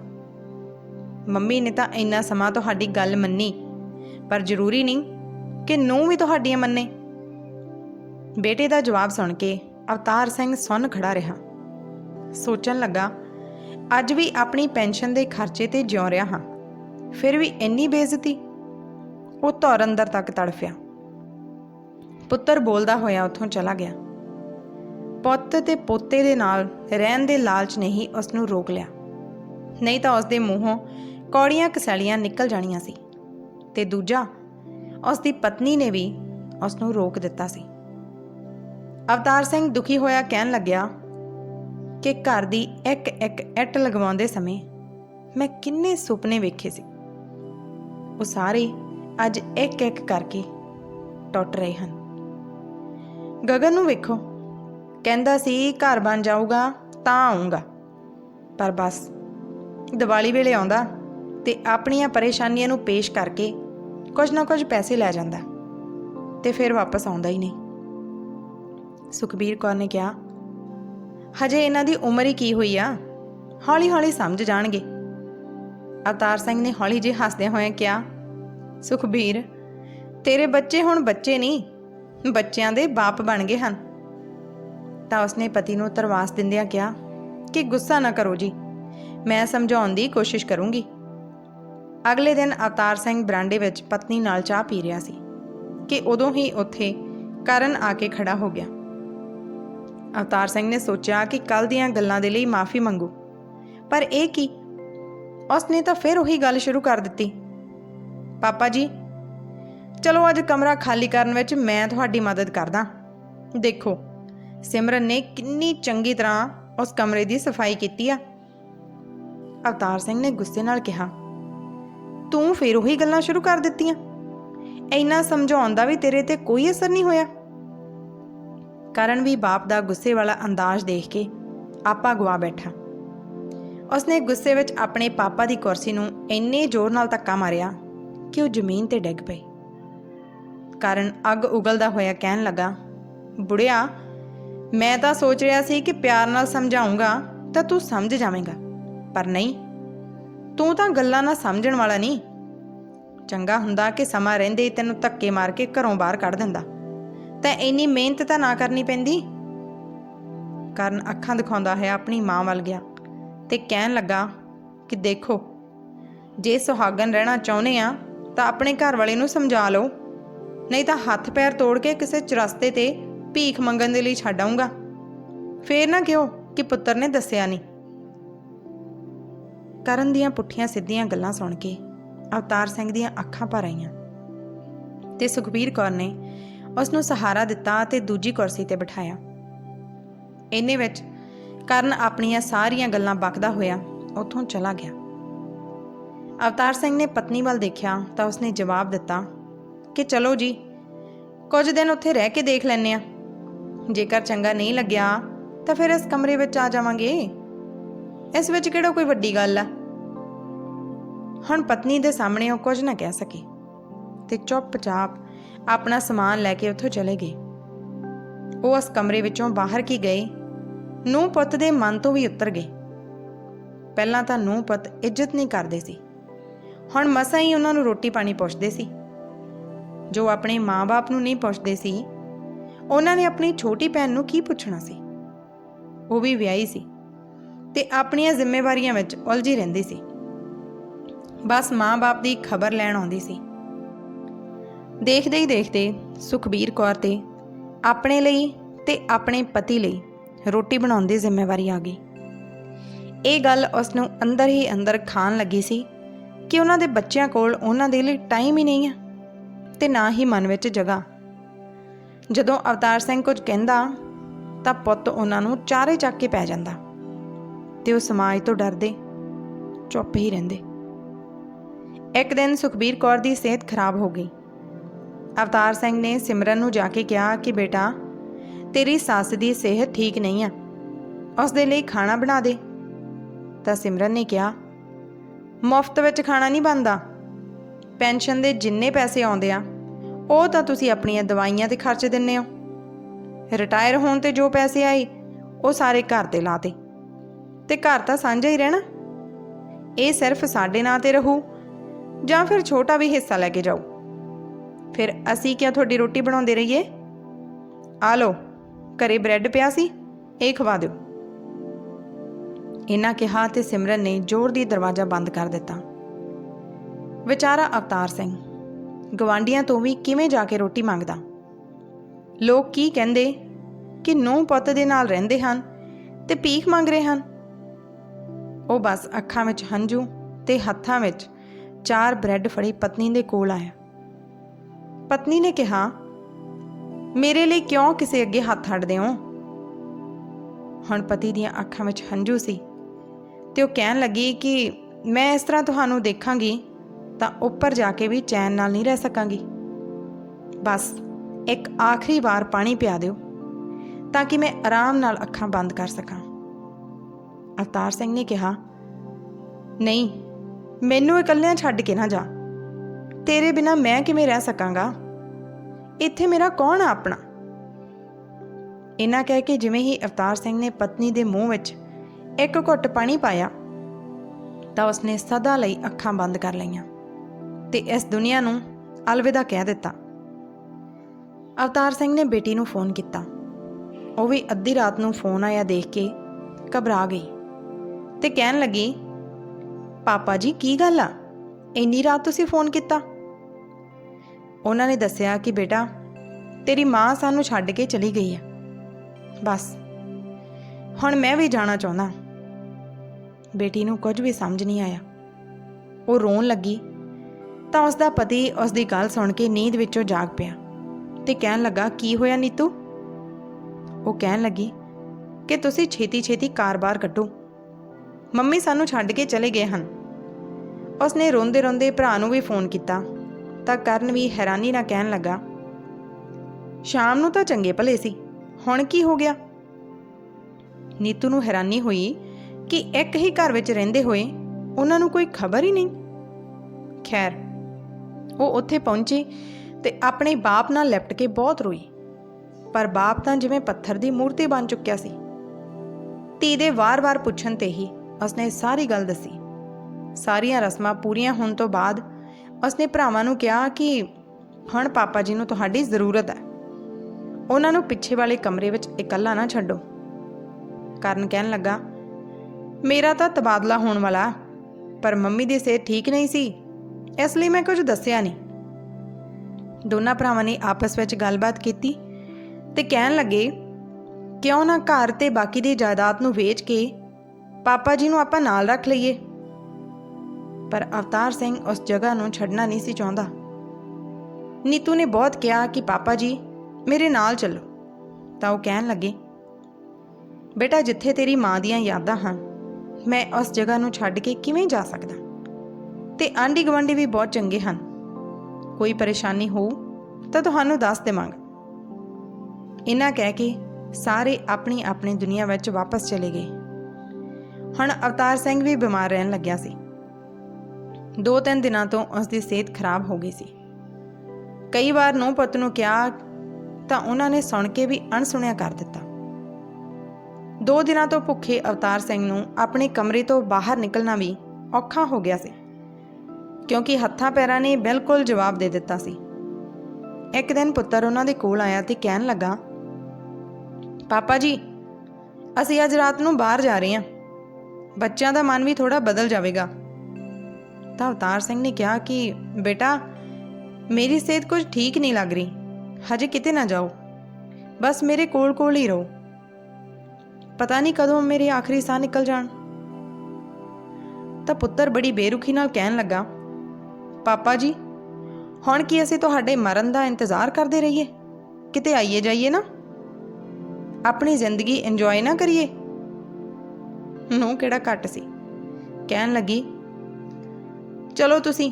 ਮੰਮੀ, ਨੇ ਤਾਂ ਇੰਨਾ ਸਮਾਂ ਤੁਹਾਡੀ ਗੱਲ ਮੰਨੀ। ਪਰ ਜ਼ਰੂਰੀ ਨਹੀਂ ਕਿ ਨੂੰ ਵੀ ਤੁਹਾਡੀਆਂ ਮੰਨੇ। ਬੇਟੇ ਦਾ ਜਵਾਬ ਸੁਣ ਕੇ ਅਵਤਾਰ ਸਿੰਘ ਸੁਣ ਖੜਾ ਰਿਹਾ। ਸੋਚਣ ਲੱਗਾ, ਅੱਜ ਵੀ ਆਪਣੀ ਪੈਨਸ਼ਨ ਦੇ ਖਰਚੇ ਤੇ ਜਿਉ ਰਿਹਾ ਹਾਂ, ਫਿਰ ਵੀ ਇੰਨੀ ਬੇਇੱਜ਼ਤੀ? ਉਹ ਧੌਰ ਅੰਦਰ ਤੱਕ ਤੜਫਿਆ। ਪੁੱਤਰ ਬੋਲਦਾ ਹੋਇਆ ਉੱਥੋਂ ਚਲਾ ਗਿਆ। ਪੁੱਤ ਤੇ ਪੋਤੇ ਦੇ ਨਾਲ ਰਹਿਣ ਦੇ ਲਾਲਚ ਨੇ ਹੀ ਉਸ ਨੂੰ ਰੋਕ ਲਿਆ। ਨਹੀਂ ਤਾਂ ਉਸ ਦੇ ਮੂੰਹੋਂ ਕੌੜੀਆਂ ਕਸੈਲੀਆਂ ਨਿਕਲ ਜਾਣੀਆਂ ਸੀ ਤੇ ਦੂਜਾ ਉਸ ਦੀ ਪਤਨੀ ਨੇ ਵੀ ਉਸ ਨੂੰ ਰੋਕ ਦਿੱਤਾ ਸੀ। ਅਵਤਾਰ ਸਿੰਘ ਦੁਖੀ ਹੋਇਆ ਕਹਿਣ ਲੱਗਿਆ ਕਿ ਘਰ ਦੀ ਇੱਕ ਇੱਕ ਇੱਟ ਲਗਵਾਉਂਦੇ ਸਮੇਂ ਮੈਂ ਕਿੰਨੇ ਸੁਪਨੇ ਵੇਖੇ ਸੀ। ਉਹ ਸਾਰੇ ਅੱਜ ਇੱਕ ਇੱਕ ਕਰਕੇ ਟੁੱਟ ਰਹੇ ਹਨ। ਗਗਨ ਨੂੰ ਵੇਖੋ, ਕਹਿੰਦਾ ਸੀ, ਘਰ ਬਣ ਜਾਊਗਾ ਤਾਂ ਆਉਂਗਾ ਪਰ ਬਸ, ਦੀਵਾਲੀ ਵੇਲੇ ਆਉਂਦਾ ਤੇ ਆਪਣੀਆਂ ਪਰੇਸ਼ਾਨੀਆਂ ਨੂੰ ਪੇਸ਼ ਕਰਕੇ ਕੁਝ ਨਾ ਕੁਝ ਪੈਸੇ ਲੈ ਜਾਂਦਾ ਤੇ ਫਿਰ ਵਾਪਸ ਆਉਂਦਾ ਹੀ ਨਹੀਂ। ਸੁਖਬੀਰ ਕੌਰ ਨੇ ਕਿਹਾ, ਹਜੇ ਇਹਨਾਂ ਦੀ ਉਮਰ ਹੀ ਕੀ ਹੋਈ ਆ? ਹੌਲੀ ਹੌਲੀ ਸਮਝ ਜਾਣਗੇ। ਅਵਤਾਰ ਸਿੰਘ ਨੇ ਹੌਲੀ ਜਿਹੇ ਹੱਸਦਿਆਂ ਹੋਇਆਂ ਕਿਹਾ, ਸੁਖਬੀਰ, ਤੇਰੇ ਬੱਚੇ ਹੁਣ ਬੱਚੇ ਨਹੀਂ, ਬੱਚਿਆਂ ਦੇ ਬਾਪ ਬਣ ਗਏ ਹਨ। ਤਾਂ ਉਸਨੇ ਪਤੀ ਨੂੰ ਤਰਵਾਸ ਦਿੰਦਿਆਂ ਕਿਹਾ, ਕਿ ਗੁੱਸਾ ਨਾ ਕਰੋ ਜੀ, ਮੈਂ ਸਮਝਾਉਣ ਦੀ ਕੋਸ਼ਿਸ਼ ਕਰੂੰਗੀ। ਅਗਲੇ ਦਿਨ ਅਵਤਾਰ ਸਿੰਘ ਬਰਾਂਡੇ ਵਿੱਚ ਪਤਨੀ ਨਾਲ ਚਾਹ ਪੀ ਰਿਹਾ ਸੀ ਕਿ ਉਦੋਂ ਹੀ ਉੱਥੇ ਕਰਨ ਆ ਕੇ ਖੜਾ ਹੋ ਗਿਆ। ਅਵਤਾਰ ਸਿੰਘ ਨੇ ਸੋਚਿਆ ਕਿ ਕੱਲ ਦੀਆਂ ਗੱਲਾਂ ਦੇ ਲਈ ਮਾਫੀ ਮੰਗੂ, ਪਰ ਇਹ ਕੀ? ਉਸਨੇ ਤਾਂ ਫਿਰ ਉਹੀ ਗੱਲ ਸ਼ੁਰੂ ਕਰ ਦਿੱਤੀ। ਪਾਪਾ ਜੀ, ਚਲੋ ਅੱਜ ਕਮਰਾ ਖਾਲੀ ਕਰਨ ਵਿੱਚ ਮੈਂ ਤੁਹਾਡੀ ਮਦਦ ਕਰਦਾ। ਦੇਖੋ, ਸਿਮਰਨ ਨੇ ਕਿੰਨੀ ਚੰਗੀ ਤਰ੍ਹਾਂ ਉਸ ਕਮਰੇ ਦੀ ਸਫ਼ਾਈ ਕੀਤੀ ਆ। ਅਵਤਾਰ ਸਿੰਘ ਨੇ ਗੁੱਸੇ ਨਾਲ ਕਿਹਾ ਤੂੰ ਫਿਰ ਉਹੀ ਗੱਲਾਂ ਸ਼ੁਰੂ ਕਰ ਦਿੱਤੀਆਂ। ਇੰਨਾ ਸਮਝਾਉਣ ਦਾ ਵੀ ਤੇਰੇ ਤੇ ਕੋਈ ਅਸਰ ਨਹੀਂ ਹੋਇਆ। ਕਰਨ ਵੀ ਬਾਪ ਦਾ ਗੁੱਸੇ ਵਾਲਾ ਅੰਦਾਜ਼ ਦੇਖ ਕੇ ਆਪਾ ਗਵਾ ਬੈਠਾ। ਉਸਨੇ ਗੁੱਸੇ ਵਿੱਚ ਆਪਣੇ ਪਾਪਾ ਦੀ ਕੁਰਸੀ ਨੂੰ ਇੰਨੇ ਜ਼ੋਰ ਨਾਲ ਧੱਕਾ ਮਾਰਿਆ ਕਿ ਉਹ ਜ਼ਮੀਨ ਤੇ ਡਿੱਗ ਪਈ। ਕਰਨ ਅੱਗ ਉਗਲਦਾ ਹੋਇਆ ਕਹਿਣ ਲੱਗਾ, ਬੁੜਿਆ, ਮੈਂ ਤਾਂ ਸੋਚ ਰਿਹਾ ਸੀ ਕਿ ਪਿਆਰ ਨਾਲ ਸਮਝਾਉਂਗਾ ਤਾਂ ਤੂੰ ਸਮਝ ਜਾਵੇਂਗਾ, ਪਰ ਨਹੀਂ। ਤੂੰ ਤਾਂ ਗੱਲਾਂ ਨਾ ਸਮਝਣ ਵਾਲਾ ਨਹੀਂ ਚੰਗਾ ਹੁੰਦਾ ਕਿ ਸਮਾਂ ਰਹਿੰਦੇ ਤੈਨੂੰ ਧੱਕੇ ਮਾਰ ਕੇ ਘਰੋਂ ਬਾਹਰ ਕੱਢ ਦਿੰਦਾ। ਤਾਂ ਇੰਨੀ ਮਿਹਨਤ ਤਾਂ ਨਾ ਕਰਨੀ ਪੈਂਦੀ। ਕਰਨ ਅੱਖਾਂ ਦਿਖਾਉਂਦਾ ਹੈ ਆਪਣੀ ਮਾਂ ਵੱਲ ਗਿਆ ਤੇ ਕਹਿਣ ਲੱਗਾ ਕਿ ਦੇਖੋ, ਜੇ ਸੁਹਾਗਨ ਰਹਿਣਾ ਚਾਹੁੰਦੇ ਆ, ਤਾਂ ਆਪਣੇ ਘਰ ਵਾਲੇ ਨੂੰ ਸਮਝਾ ਲਓ। ਨਹੀਂ ਤਾਂ ਹੱਥ ਪੈਰ ਤੋੜ ਕੇ ਕਿਸੇ ਚਰਸਤੇ ਤੇ ਭੀਖ ਮੰਗਣ ਦੇ ਲਈ ਛੱਡ ਆਊਂਗਾ। ਫੇਰ ਨਾ ਕਿਉਂ ਕਿ ਪੁੱਤਰ ਨੇ ਦੱਸਿਆ ਨਹੀਂ ਕਰਨ ਦੀਆਂ ਪੁੱਠੀਆਂ ਸਿੱਧੀਆਂ ਗੱਲਾਂ ਸੁਣ ਕੇ ਅਵਤਾਰ ਸਿੰਘ ਦੀਆਂ ਅੱਖਾਂ ਭਰ ਆਈਆਂ ਤੇ ਸੁਖਬੀਰ ਕੌਰ ਨੇ ਉਸ ਨੂੰ ਸਹਾਰਾ ਦਿੱਤਾ ਤੇ ਦੂਜੀ ਕੁਰਸੀ ਤੇ ਬਿਠਾਇਆ। ਇੰਨੇ ਵਿੱਚ ਕਰਨ ਆਪਣੀਆਂ ਸਾਰੀਆਂ ਗੱਲਾਂ ਬਕਦਾ ਹੋਇਆ ਉੱਥੋਂ ਚਲਾ ਗਿਆ। ਅਵਤਾਰ ਸਿੰਘ ਨੇ ਪਤਨੀ ਵੱਲ ਦੇਖਿਆ ਤਾਂ ਉਸਨੇ ਜਵਾਬ ਦਿੱਤਾ ਕਿ ਚਲੋ ਜੀ, ਕੁਝ ਦਿਨ ਉੱਥੇ ਰਹਿ ਕੇ ਦੇਖ ਲੈਨੇ ਆ ਜੇਕਰ ਚੰਗਾ ਨਹੀਂ ਲੱਗਿਆ ਤਾਂ ਫਿਰ ਇਸ ਕਮਰੇ ਵਿੱਚ ਆ ਜਾਵਾਂਗੇ। ਇਸ ਵਿੱਚ ਕਿਹੜਾ ਕੋਈ ਵੱਡੀ ਗੱਲ ਆ? ਹੁਣ ਪਤਨੀ ਦੇ ਸਾਹਮਣੇ ਉਹ ਕੁਝ ਨਾ ਕਹਿ ਸਕੀ ਤੇ ਚੁੱਪਚਾਪ ਆਪਣਾ ਸਮਾਨ ਲੈ ਕੇ ਉੱਥੋਂ ਚਲੇ ਗਏ। ਉਹ ਉਸ ਕਮਰੇ ਵਿੱਚੋਂ ਬਾਹਰ ਕੀ ਗਏ? ਨੂੰ ਪੁੱਤ ਦੇ ਮਨ ਤੋਂ ਵੀ ਉਤਰ ਗਏ। ਪਹਿਲਾਂ ਤਾਂ ਨੂੰ ਪੁੱਤ ਇੱਜ਼ਤ ਨਹੀਂ ਕਰਦੇ ਸੀ। ਹੁਣ ਮਸਾਂ ਹੀ ਉਹਨਾਂ ਨੂੰ ਰੋਟੀ ਪਾਣੀ ਪੁੱਛਦੇ ਸੀ। ਜੋ ਆਪਣੇ ਮਾਂ-ਬਾਪ ਨੂੰ ਨਹੀਂ ਪੁੱਛਦੇ ਸੀ, ਉਹਨਾਂ ਨੇ ਆਪਣੀ ਛੋਟੀ ਭੈਣ ਨੂੰ ਕੀ ਪੁੱਛਣਾ ਸੀ? ਉਹ ਵੀ ਵਿਆਹੀ ਸੀ ਤੇ ਆਪਣੀਆਂ ਜ਼ਿੰਮੇਵਾਰੀਆਂ ਵਿੱਚ ਉਲਝੀ ਰਹਿੰਦੀ ਸੀ। ਬਸ ਮਾਂ-ਬਾਪ ਦੀ ਖਬਰ ਲੈਣ ਆਉਂਦੀ ਸੀ। ਦੇਖਦੇ ਹੀ ਦੇਖਦੇ ਸੁਖਬੀਰ ਕੌਰ ਤੇ ਆਪਣੇ ਲਈ ਤੇ ਆਪਣੇ ਪਤੀ ਲਈ ਰੋਟੀ ਬਣਾਉਣ ਦੀ ਜ਼ਿੰਮੇਵਾਰੀ ਆ ਗਈ। ਇਹ ਗੱਲ ਉਸ ਨੂੰ ਅੰਦਰ ਹੀ ਅੰਦਰ ਖਾਣ ਲੱਗੀ ਸੀ ਕਿ ਉਹਨਾਂ ਦੇ ਬੱਚਿਆਂ ਕੋਲ ਉਹਨਾਂ ਦੇ ਲਈ ਟਾਈਮ ਹੀ ਨਹੀਂ ਹੈ ਤੇ ਨਾ ਹੀ ਮਨ ਵਿੱਚ ਜਗ੍ਹਾ। ਜਦੋਂ ਅਵਤਾਰ ਸਿੰਘ ਕੁਝ ਕਹਿੰਦਾ ਤਾਂ ਪੁੱਤ ਉਹਨਾਂ ਨੂੰ ਚਾਰੇ ਚੱਕ ਕੇ ਪੈ ਜਾਂਦਾ ਤੇ ਉਹ ਸਮਾਜ ਤੋਂ ਡਰਦੇ, ਚੁੱਪ ਹੀ ਰਹਿੰਦੇ। ਇੱਕ ਦਿਨ ਸੁਖਬੀਰ ਕੌਰ ਦੀ ਸਿਹਤ ਖਰਾਬ ਹੋ ਗਈ। ਅਵਤਾਰ ਸਿੰਘ ਨੇ ਸਿਮਰਨ ਨੂੰ ਜਾ ਕੇ ਕਿਹਾ ਕਿ ਬੇਟਾ, ਤੇਰੀ ਸੱਸ ਦੀ ਸਿਹਤ ਠੀਕ ਨਹੀਂ ਆ। ਉਸ ਦੇ ਲਈ ਖਾਣਾ ਬਣਾ ਦੇ। ਤਾਂ ਸਿਮਰਨ ਨੇ ਕਿਹਾ, ਮੁਫਤ ਵਿੱਚ ਖਾਣਾ ਨਹੀਂ ਬਣਦਾ। ਪੈਨਸ਼ਨ ਦੇ ਜਿੰਨੇ ਪੈਸੇ ਆਉਂਦੇ ਆ, ਉਹ ਤਾਂ ਤੁਸੀਂ ਆਪਣੀਆਂ ਦਵਾਈਆਂ ਤੇ ਖਰਚ ਦਿੰਨੇ ਹੋ। ਰਿਟਾਇਰ ਹੋਣ ਤੇ ਜੋ ਪੈਸੇ ਆਏ, ਉਹ ਸਾਰੇ ਘਰ ਤੇ ਲਾਤੇ। ਤੇ ਘਰ ਤਾਂ ਸਾਂਝਾ ਹੀ ਰਹਿਣਾ। ਇਹ ਸਿਰਫ ਸਾਡੇ ਨਾਂ ਤੇ ਰਹੂ ਜਾਂ ਫਿਰ ਛੋਟਾ ਵੀ ਹਿੱਸਾ ਲੈ ਕੇ ਜਾਓ। ਫਿਰ ਅਸੀਂ ਕਿਉਂ ਤੁਹਾਡੀ ਰੋਟੀ ਬਣਾਉਂਦੇ ਰਹੀਏ? ਆ ਲਓ, ਘਰੇ ਬ੍ਰੈਡ ਪਿਆ ਸੀ, ਇਹ ਖਵਾ ਦਿਓ। ਇਹਨਾਂ ਕਿਹਾ ਤੇ ਸਿਮਰਨ ਨੇ ਜ਼ੋਰ ਦੀ ਦਰਵਾਜ਼ਾ ਬੰਦ ਕਰ ਦਿੱਤਾ। ਵਿਚਾਰਾ ਅਵਤਾਰ ਸਿੰਘ ਗਵਾਂਡੀਆਂ ਤੋਂ ਵੀ ਕਿਵੇਂ ਜਾ ਕੇ ਰੋਟੀ ਮੰਗਦਾ? ਲੋਕ ਕੀ ਕਹਿੰਦੇ ਕਿ ਨੂੰਹ ਪੁੱਤ ਦੇ ਨਾਲ ਰਹਿੰਦੇ ਹਨ ਤੇ ਭੀਖ ਮੰਗ ਰਹੇ ਹਨ? ਉਹ ਬਸ ਅੱਖਾਂ ਵਿੱਚ ਹੰਝੂ ਤੇ ਹੱਥਾਂ ਵਿੱਚ ਚਾਰ ਬ੍ਰੈਡ ਫੜੀ ਪਤਨੀ ਦੇ ਕੋਲ ਆਇਆ। ਪਤਨੀ ਨੇ ਕਿਹਾ, ਮੇਰੇ ਲਈ ਕਿਉਂ ਕਿਸੇ ਅੱਗੇ ਹੱਥ ਅੱਡਦੇ ਹੋ? ਹੁਣ ਪਤੀ ਦੀਆਂ ਅੱਖਾਂ ਵਿੱਚ ਹੰਝੂ ਸੀ ਤੇ ਉਹ ਕਹਿਣ ਲੱਗੀ ਕਿ ਮੈਂ ਇਸ ਤਰ੍ਹਾਂ ਤੁਹਾਨੂੰ ਦੇਖਾਂਗੀ ਤਾਂ ਉੱਪਰ ਜਾ ਕੇ ਵੀ ਚੈਨ ਨਾਲ ਨਹੀਂ ਰਹਿ ਸਕਾਂਗੀ। ਬਸ, ਇੱਕ ਆਖਰੀ ਵਾਰ ਪਾਣੀ ਪਿਆ ਦਿਓ ਤਾਂ ਕਿ ਮੈਂ ਆਰਾਮ ਨਾਲ ਅੱਖਾਂ ਬੰਦ ਕਰ ਸਕਾਂ। ਅਵਤਾਰ ਸਿੰਘ ਨੇ ਕਿਹਾ, ਨਹੀਂ ਮੈਨੂੰ ਇਕੱਲਿਆਂ ਛੱਡ ਕੇ ਨਾ ਜਾ। ਤੇਰੇ ਬਿਨਾ ਮੈਂ ਕਿਵੇਂ ਰਹਿ ਸਕਾਂਗਾ? ਇੱਥੇ ਮੇਰਾ ਕੌਣ ਆ ਆਪਣਾ? ਇਹਨਾਂ ਕਹਿ ਕੇ ਜਿਵੇਂ ਹੀ ਅਵਤਾਰ ਸਿੰਘ ਨੇ ਪਤਨੀ ਦੇ ਮੂੰਹ ਵਿੱਚ ਇੱਕ ਘੁੱਟ ਪਾਣੀ ਪਾਇਆ, ਤਾਂ ਉਸਨੇ ਸਦਾ ਲਈ ਅੱਖਾਂ ਬੰਦ ਕਰ ਲਈਆਂ ਤੇ ਇਸ ਦੁਨੀਆ ਨੂੰ ਅਲਵਿਦਾ ਕਹਿ ਦਿੱਤਾ। ਅਵਤਾਰ ਸਿੰਘ ਨੇ ਬੇਟੀ ਨੂੰ ਫੋਨ ਕੀਤਾ। ਉਹ ਵੀ ਅੱਧੀ ਰਾਤ ਨੂੰ ਫੋਨ ਆਇਆ ਦੇਖ ਕੇ ਘਬਰਾ ਗਈ ਤੇ ਕਹਿਣ ਲੱਗੀ ਪਾਪਾ ਜੀ, ਕੀ ਗੱਲ ਆ? ਇੰਨੀ ਰਾਤ ਤੁਸੀਂ ਫੋਨ ਕੀਤਾ? ਉਹਨਾਂ ਨੇ ਦੱਸਿਆ ਕਿ ਬੇਟਾ, ਤੇਰੀ ਮਾਂ ਸਾਨੂੰ ਛੱਡ ਕੇ ਚਲੀ ਗਈ ਹੈ ਬਸ। ਹੁਣ ਮੈਂ ਵੀ ਜਾਣਾ ਚਾਹੁੰਦਾ। ਬੇਟੀ ਨੂੰ ਕੁਝ ਵੀ ਸਮਝ ਨਹੀਂ ਆਇਆ। ਉਹ ਰੋਣ ਲੱਗੀ। ਤਾਂ ਉਸ ਦਾ ਪਤੀ ਉਸ ਦੀ ਗੱਲ ਸੁਣ ਕੇ ਨੀਂਦ ਵਿੱਚੋਂ ਜਾਗ ਪਿਆ ਤੇ ਕਹਿਣ ਲੱਗਾ, ਕੀ ਹੋਇਆ ਨੀਤੂ? ਉਹ ਕਹਿਣ ਲੱਗੀ ਕਿ ਤੁਸੀਂ ਛੇਤੀ ਛੇਤੀ ਕਾਰ-ਬਾਰ ਕੱਢੋ। ਮੰਮੀ ਸਾਨੂੰ ਛੱਡ ਕੇ ਚਲੇ ਗਏ ਹਨ। ਉਸਨੇ ਰੋਂਦੇ ਰੋਂਦੇ ਭਰਾ ਨੂੰ ਵੀ ਫੋਨ ਕੀਤਾ, ਤਾਂ ਕਰਨ ਵੀ ਹੈਰਾਨੀ ਨਾਲ ਕਹਿਣ ਲੱਗਾ, ਸ਼ਾਮ ਨੂੰ ਤਾਂ ਚੰਗੇ ਭਲੇ ਸੀ, ਹੁਣ ਕੀ ਹੋ ਗਿਆ? ਨੀਤੂ ਨੂੰ ਹੈਰਾਨੀ ਹੋਈ ਕਿ ਇੱਕ ਹੀ ਘਰ ਵਿੱਚ ਰਹਿੰਦੇ ਹੋਏ ਉਹਨਾਂ ਨੂੰ ਕੋਈ ਖਬਰ ਹੀ ਨਹੀਂ। ਖੈਰ, ਉਹ ਉੱਥੇ ਪਹੁੰਚੀ ਤੇ ਆਪਣੇ ਬਾਪ ਨਾਲ ਲਿਪਟ ਕੇ ਬਹੁਤ ਰੋਈ, ਪਰ ਬਾਪ ਤਾਂ ਜਿਵੇਂ ਪੱਥਰ ਦੀ ਮੂਰਤੀ ਬਣ ਚੁੱਕਿਆ ਸੀ। ਧੀ ਦੇ ਵਾਰ-ਵਾਰ ਪੁੱਛਣ ਤੇ ਹੀ ਉਸਨੇ ਸਾਰੀ ਗੱਲ ਦੱਸੀ। ਸਾਰੀਆਂ ਰਸਮਾਂ ਪੂਰੀਆਂ ਹੋਣ ਤੋਂ ਬਾਅਦ ਉਸਨੇ ਭਰਾਵਾਂ ਨੂੰ ਕਿਹਾ ਕਿ ਹੁਣ ਪਾਪਾ ਜੀ ਨੂੰ ਤੁਹਾਡੀ ਜ਼ਰੂਰਤ ਹੈ। ਉਹਨਾਂ ਨੂੰ ਪਿੱਛੇ ਵਾਲੇ ਕਮਰੇ ਵਿੱਚ ਇਕੱਲਾ ਨਾ ਛੱਡੋ। ਕਰਨ ਕਹਿਣ ਲੱਗਾ, ਮੇਰਾ ਤਾਂ ਤਬਾਦਲਾ ਹੋਣ ਵਾਲਾ ਪਰ ਮੰਮੀ ਦੀ ਸਿਹਤ ਠੀਕ ਨਹੀਂ ਸੀ, ਇਸ ਲਈ ਮੈਂ ਕੁਝ ਦੱਸਿਆ ਨਹੀਂ। ਦੋਨਾਂ ਭਰਾਵਾਂ ਨੇ ਆਪਸ ਵਿੱਚ ਗੱਲਬਾਤ ਕੀਤੀ ਤੇ ਕਹਿਣ ਲੱਗੇ, ਕਿਉਂ ਨਾ ਘਰ ਤੇ ਬਾਕੀ ਦੀ ਜਾਇਦਾਦ ਨੂੰ ਵੇਚ ਕੇ ਪਾਪਾ ਜੀ ਨੂੰ ਆਪਾਂ ਨਾਲ ਰੱਖ ਲਈਏ? ਪਰ ਅਵਤਾਰ ਸਿੰਘ ਉਸ ਜਗ੍ਹਾ ਨੂੰ ਛੱਡਣਾ ਨਹੀਂ ਸੀ ਚਾਹੁੰਦਾ। ਨੀਤੂ ਨੇ ਬਹੁਤ ਕਿਹਾ ਕਿ, ਪਾਪਾ ਜੀ, ਮੇਰੇ ਨਾਲ ਚੱਲੋ। ਤਾਂ ਉਹ ਕਹਿਣ ਲੱਗੇ, ਬੇਟਾ, ਜਿੱਥੇ ਤੇਰੀ ਮਾਂ ਦੀਆਂ ਯਾਦਾਂ ਹਨ, ਮੈਂ ਉਸ ਜਗ੍ਹਾ ਨੂੰ ਛੱਡ ਕੇ ਕਿਵੇਂ ਜਾ ਸਕਦਾ? ਤੇ ਆਂਢੀ ਗਵੰਡੀ ਵੀ ਬਹੁਤ ਚੰਗੇ ਹਨ। ਕੋਈ ਪਰੇਸ਼ਾਨੀ ਹੋਊ ਤਾਂ ਤੁਹਾਨੂੰ ਦੱਸ ਦੇਵਾਂਗਾ। ਇਹਨਾਂ ਕਹਿ ਕੇ ਸਾਰੇ ਆਪਣੀ ਆਪਣੀ ਦੁਨੀਆ ਵਿੱਚ ਵਾਪਸ ਚਲੇ ਗਏ। ਹੁਣ ਅਵਤਾਰ ਸਿੰਘ ਵੀ ਬਿਮਾਰ ਰਹਿਣ ਲੱਗਿਆ ਸੀ। ਦੋ ਤਿੰਨ ਦਿਨਾਂ ਤੋਂ ਉਸ ਦੀ ਸਿਹਤ ਖਰਾਬ ਹੋ ਗਈ ਸੀ। ਕਈ ਵਾਰ ਨੂੰ ਪੁੱਤ ਨੂੰ ਕਿਹਾ ਤਾਂ ਉਹਨਾਂ ਨੇ ਸੁਣ ਕੇ ਵੀ ਅਣਸੁਣਿਆ ਕਰ ਦਿੱਤਾ। ਦੋ ਦਿਨਾਂ ਤੋਂ ਭੁੱਖੇ ਅਵਤਾਰ ਸਿੰਘ ਨੂੰ ਆਪਣੇ ਕਮਰੇ ਤੋਂ ਬਾਹਰ ਨਿਕਲਣਾ ਵੀ ਔਖਾ ਹੋ ਗਿਆ ਸੀ, ਕਿਉਂਕਿ ਹੱਥਾਂ ਪੈਰਾਂ ਨੇ ਬਿਲਕੁਲ ਜਵਾਬ ਦੇ ਦਿੱਤਾ ਸੀ। ਇੱਕ ਦਿਨ ਪੁੱਤਰ ਉਹਨਾਂ ਦੇ ਕੋਲ ਆਇਆ ਤੇ ਕਹਿਣ ਲੱਗਾ, ਪਾਪਾ ਜੀ, ਅਸੀਂ ਅੱਜ ਰਾਤ ਨੂੰ ਬਾਹਰ ਜਾ ਰਹੇ ਹਾਂ। ਬੱਚਿਆਂ ਦਾ ਮਨ ਵੀ ਥੋੜਾ ਬਦਲ ਜਾਵੇਗਾ। ਤਾਂ ਅਵਤਾਰ ਸਿੰਘ ਨੇ ਕਿਹਾ ਕਿ, ਬੇਟਾ, ਮੇਰੀ ਸਿਹਤ ਕੁਝ ਠੀਕ ਨਹੀਂ ਲੱਗ ਰਹੀ। ਹਜੇ ਕਿਤੇ ਨਾ ਜਾਓ। ਬਸ ਮੇਰੇ ਕੋਲ ਕੋਲ ਹੀ ਰਹੋ। ਪਤਾ ਨਹੀਂ ਕਦੋਂ ਮੇਰੇ ਆਖਰੀ ਸਾਹ ਨਿਕਲ ਜਾਣ। ਤਾਂ ਪੁੱਤਰ ਬੜੀ ਬੇਰੁਖੀ ਨਾਲ ਕਹਿਣ ਲੱਗਾ, ਪਾਪਾ ਜੀ, ਹੁਣ ਕੀ ਅਸੀਂ ਤੁਹਾਡੇ ਮਰਨ ਦਾ ਇੰਤਜ਼ਾਰ ਕਰਦੇ ਰਹੀਏ? ਕਿਤੇ ਆਈਏ ਜਾਈਏ ਨਾ? ਆਪਣੀ ਜ਼ਿੰਦਗੀ ਇੰਜੋਏ ਨਾ ਕਰੀਏ? ਨੂੰ ਕਿਹੜਾ ਘੱਟ ਸੀ। ਕਹਿਣ ਲੱਗੀ ਚਲੋ ਤੁਸੀਂ,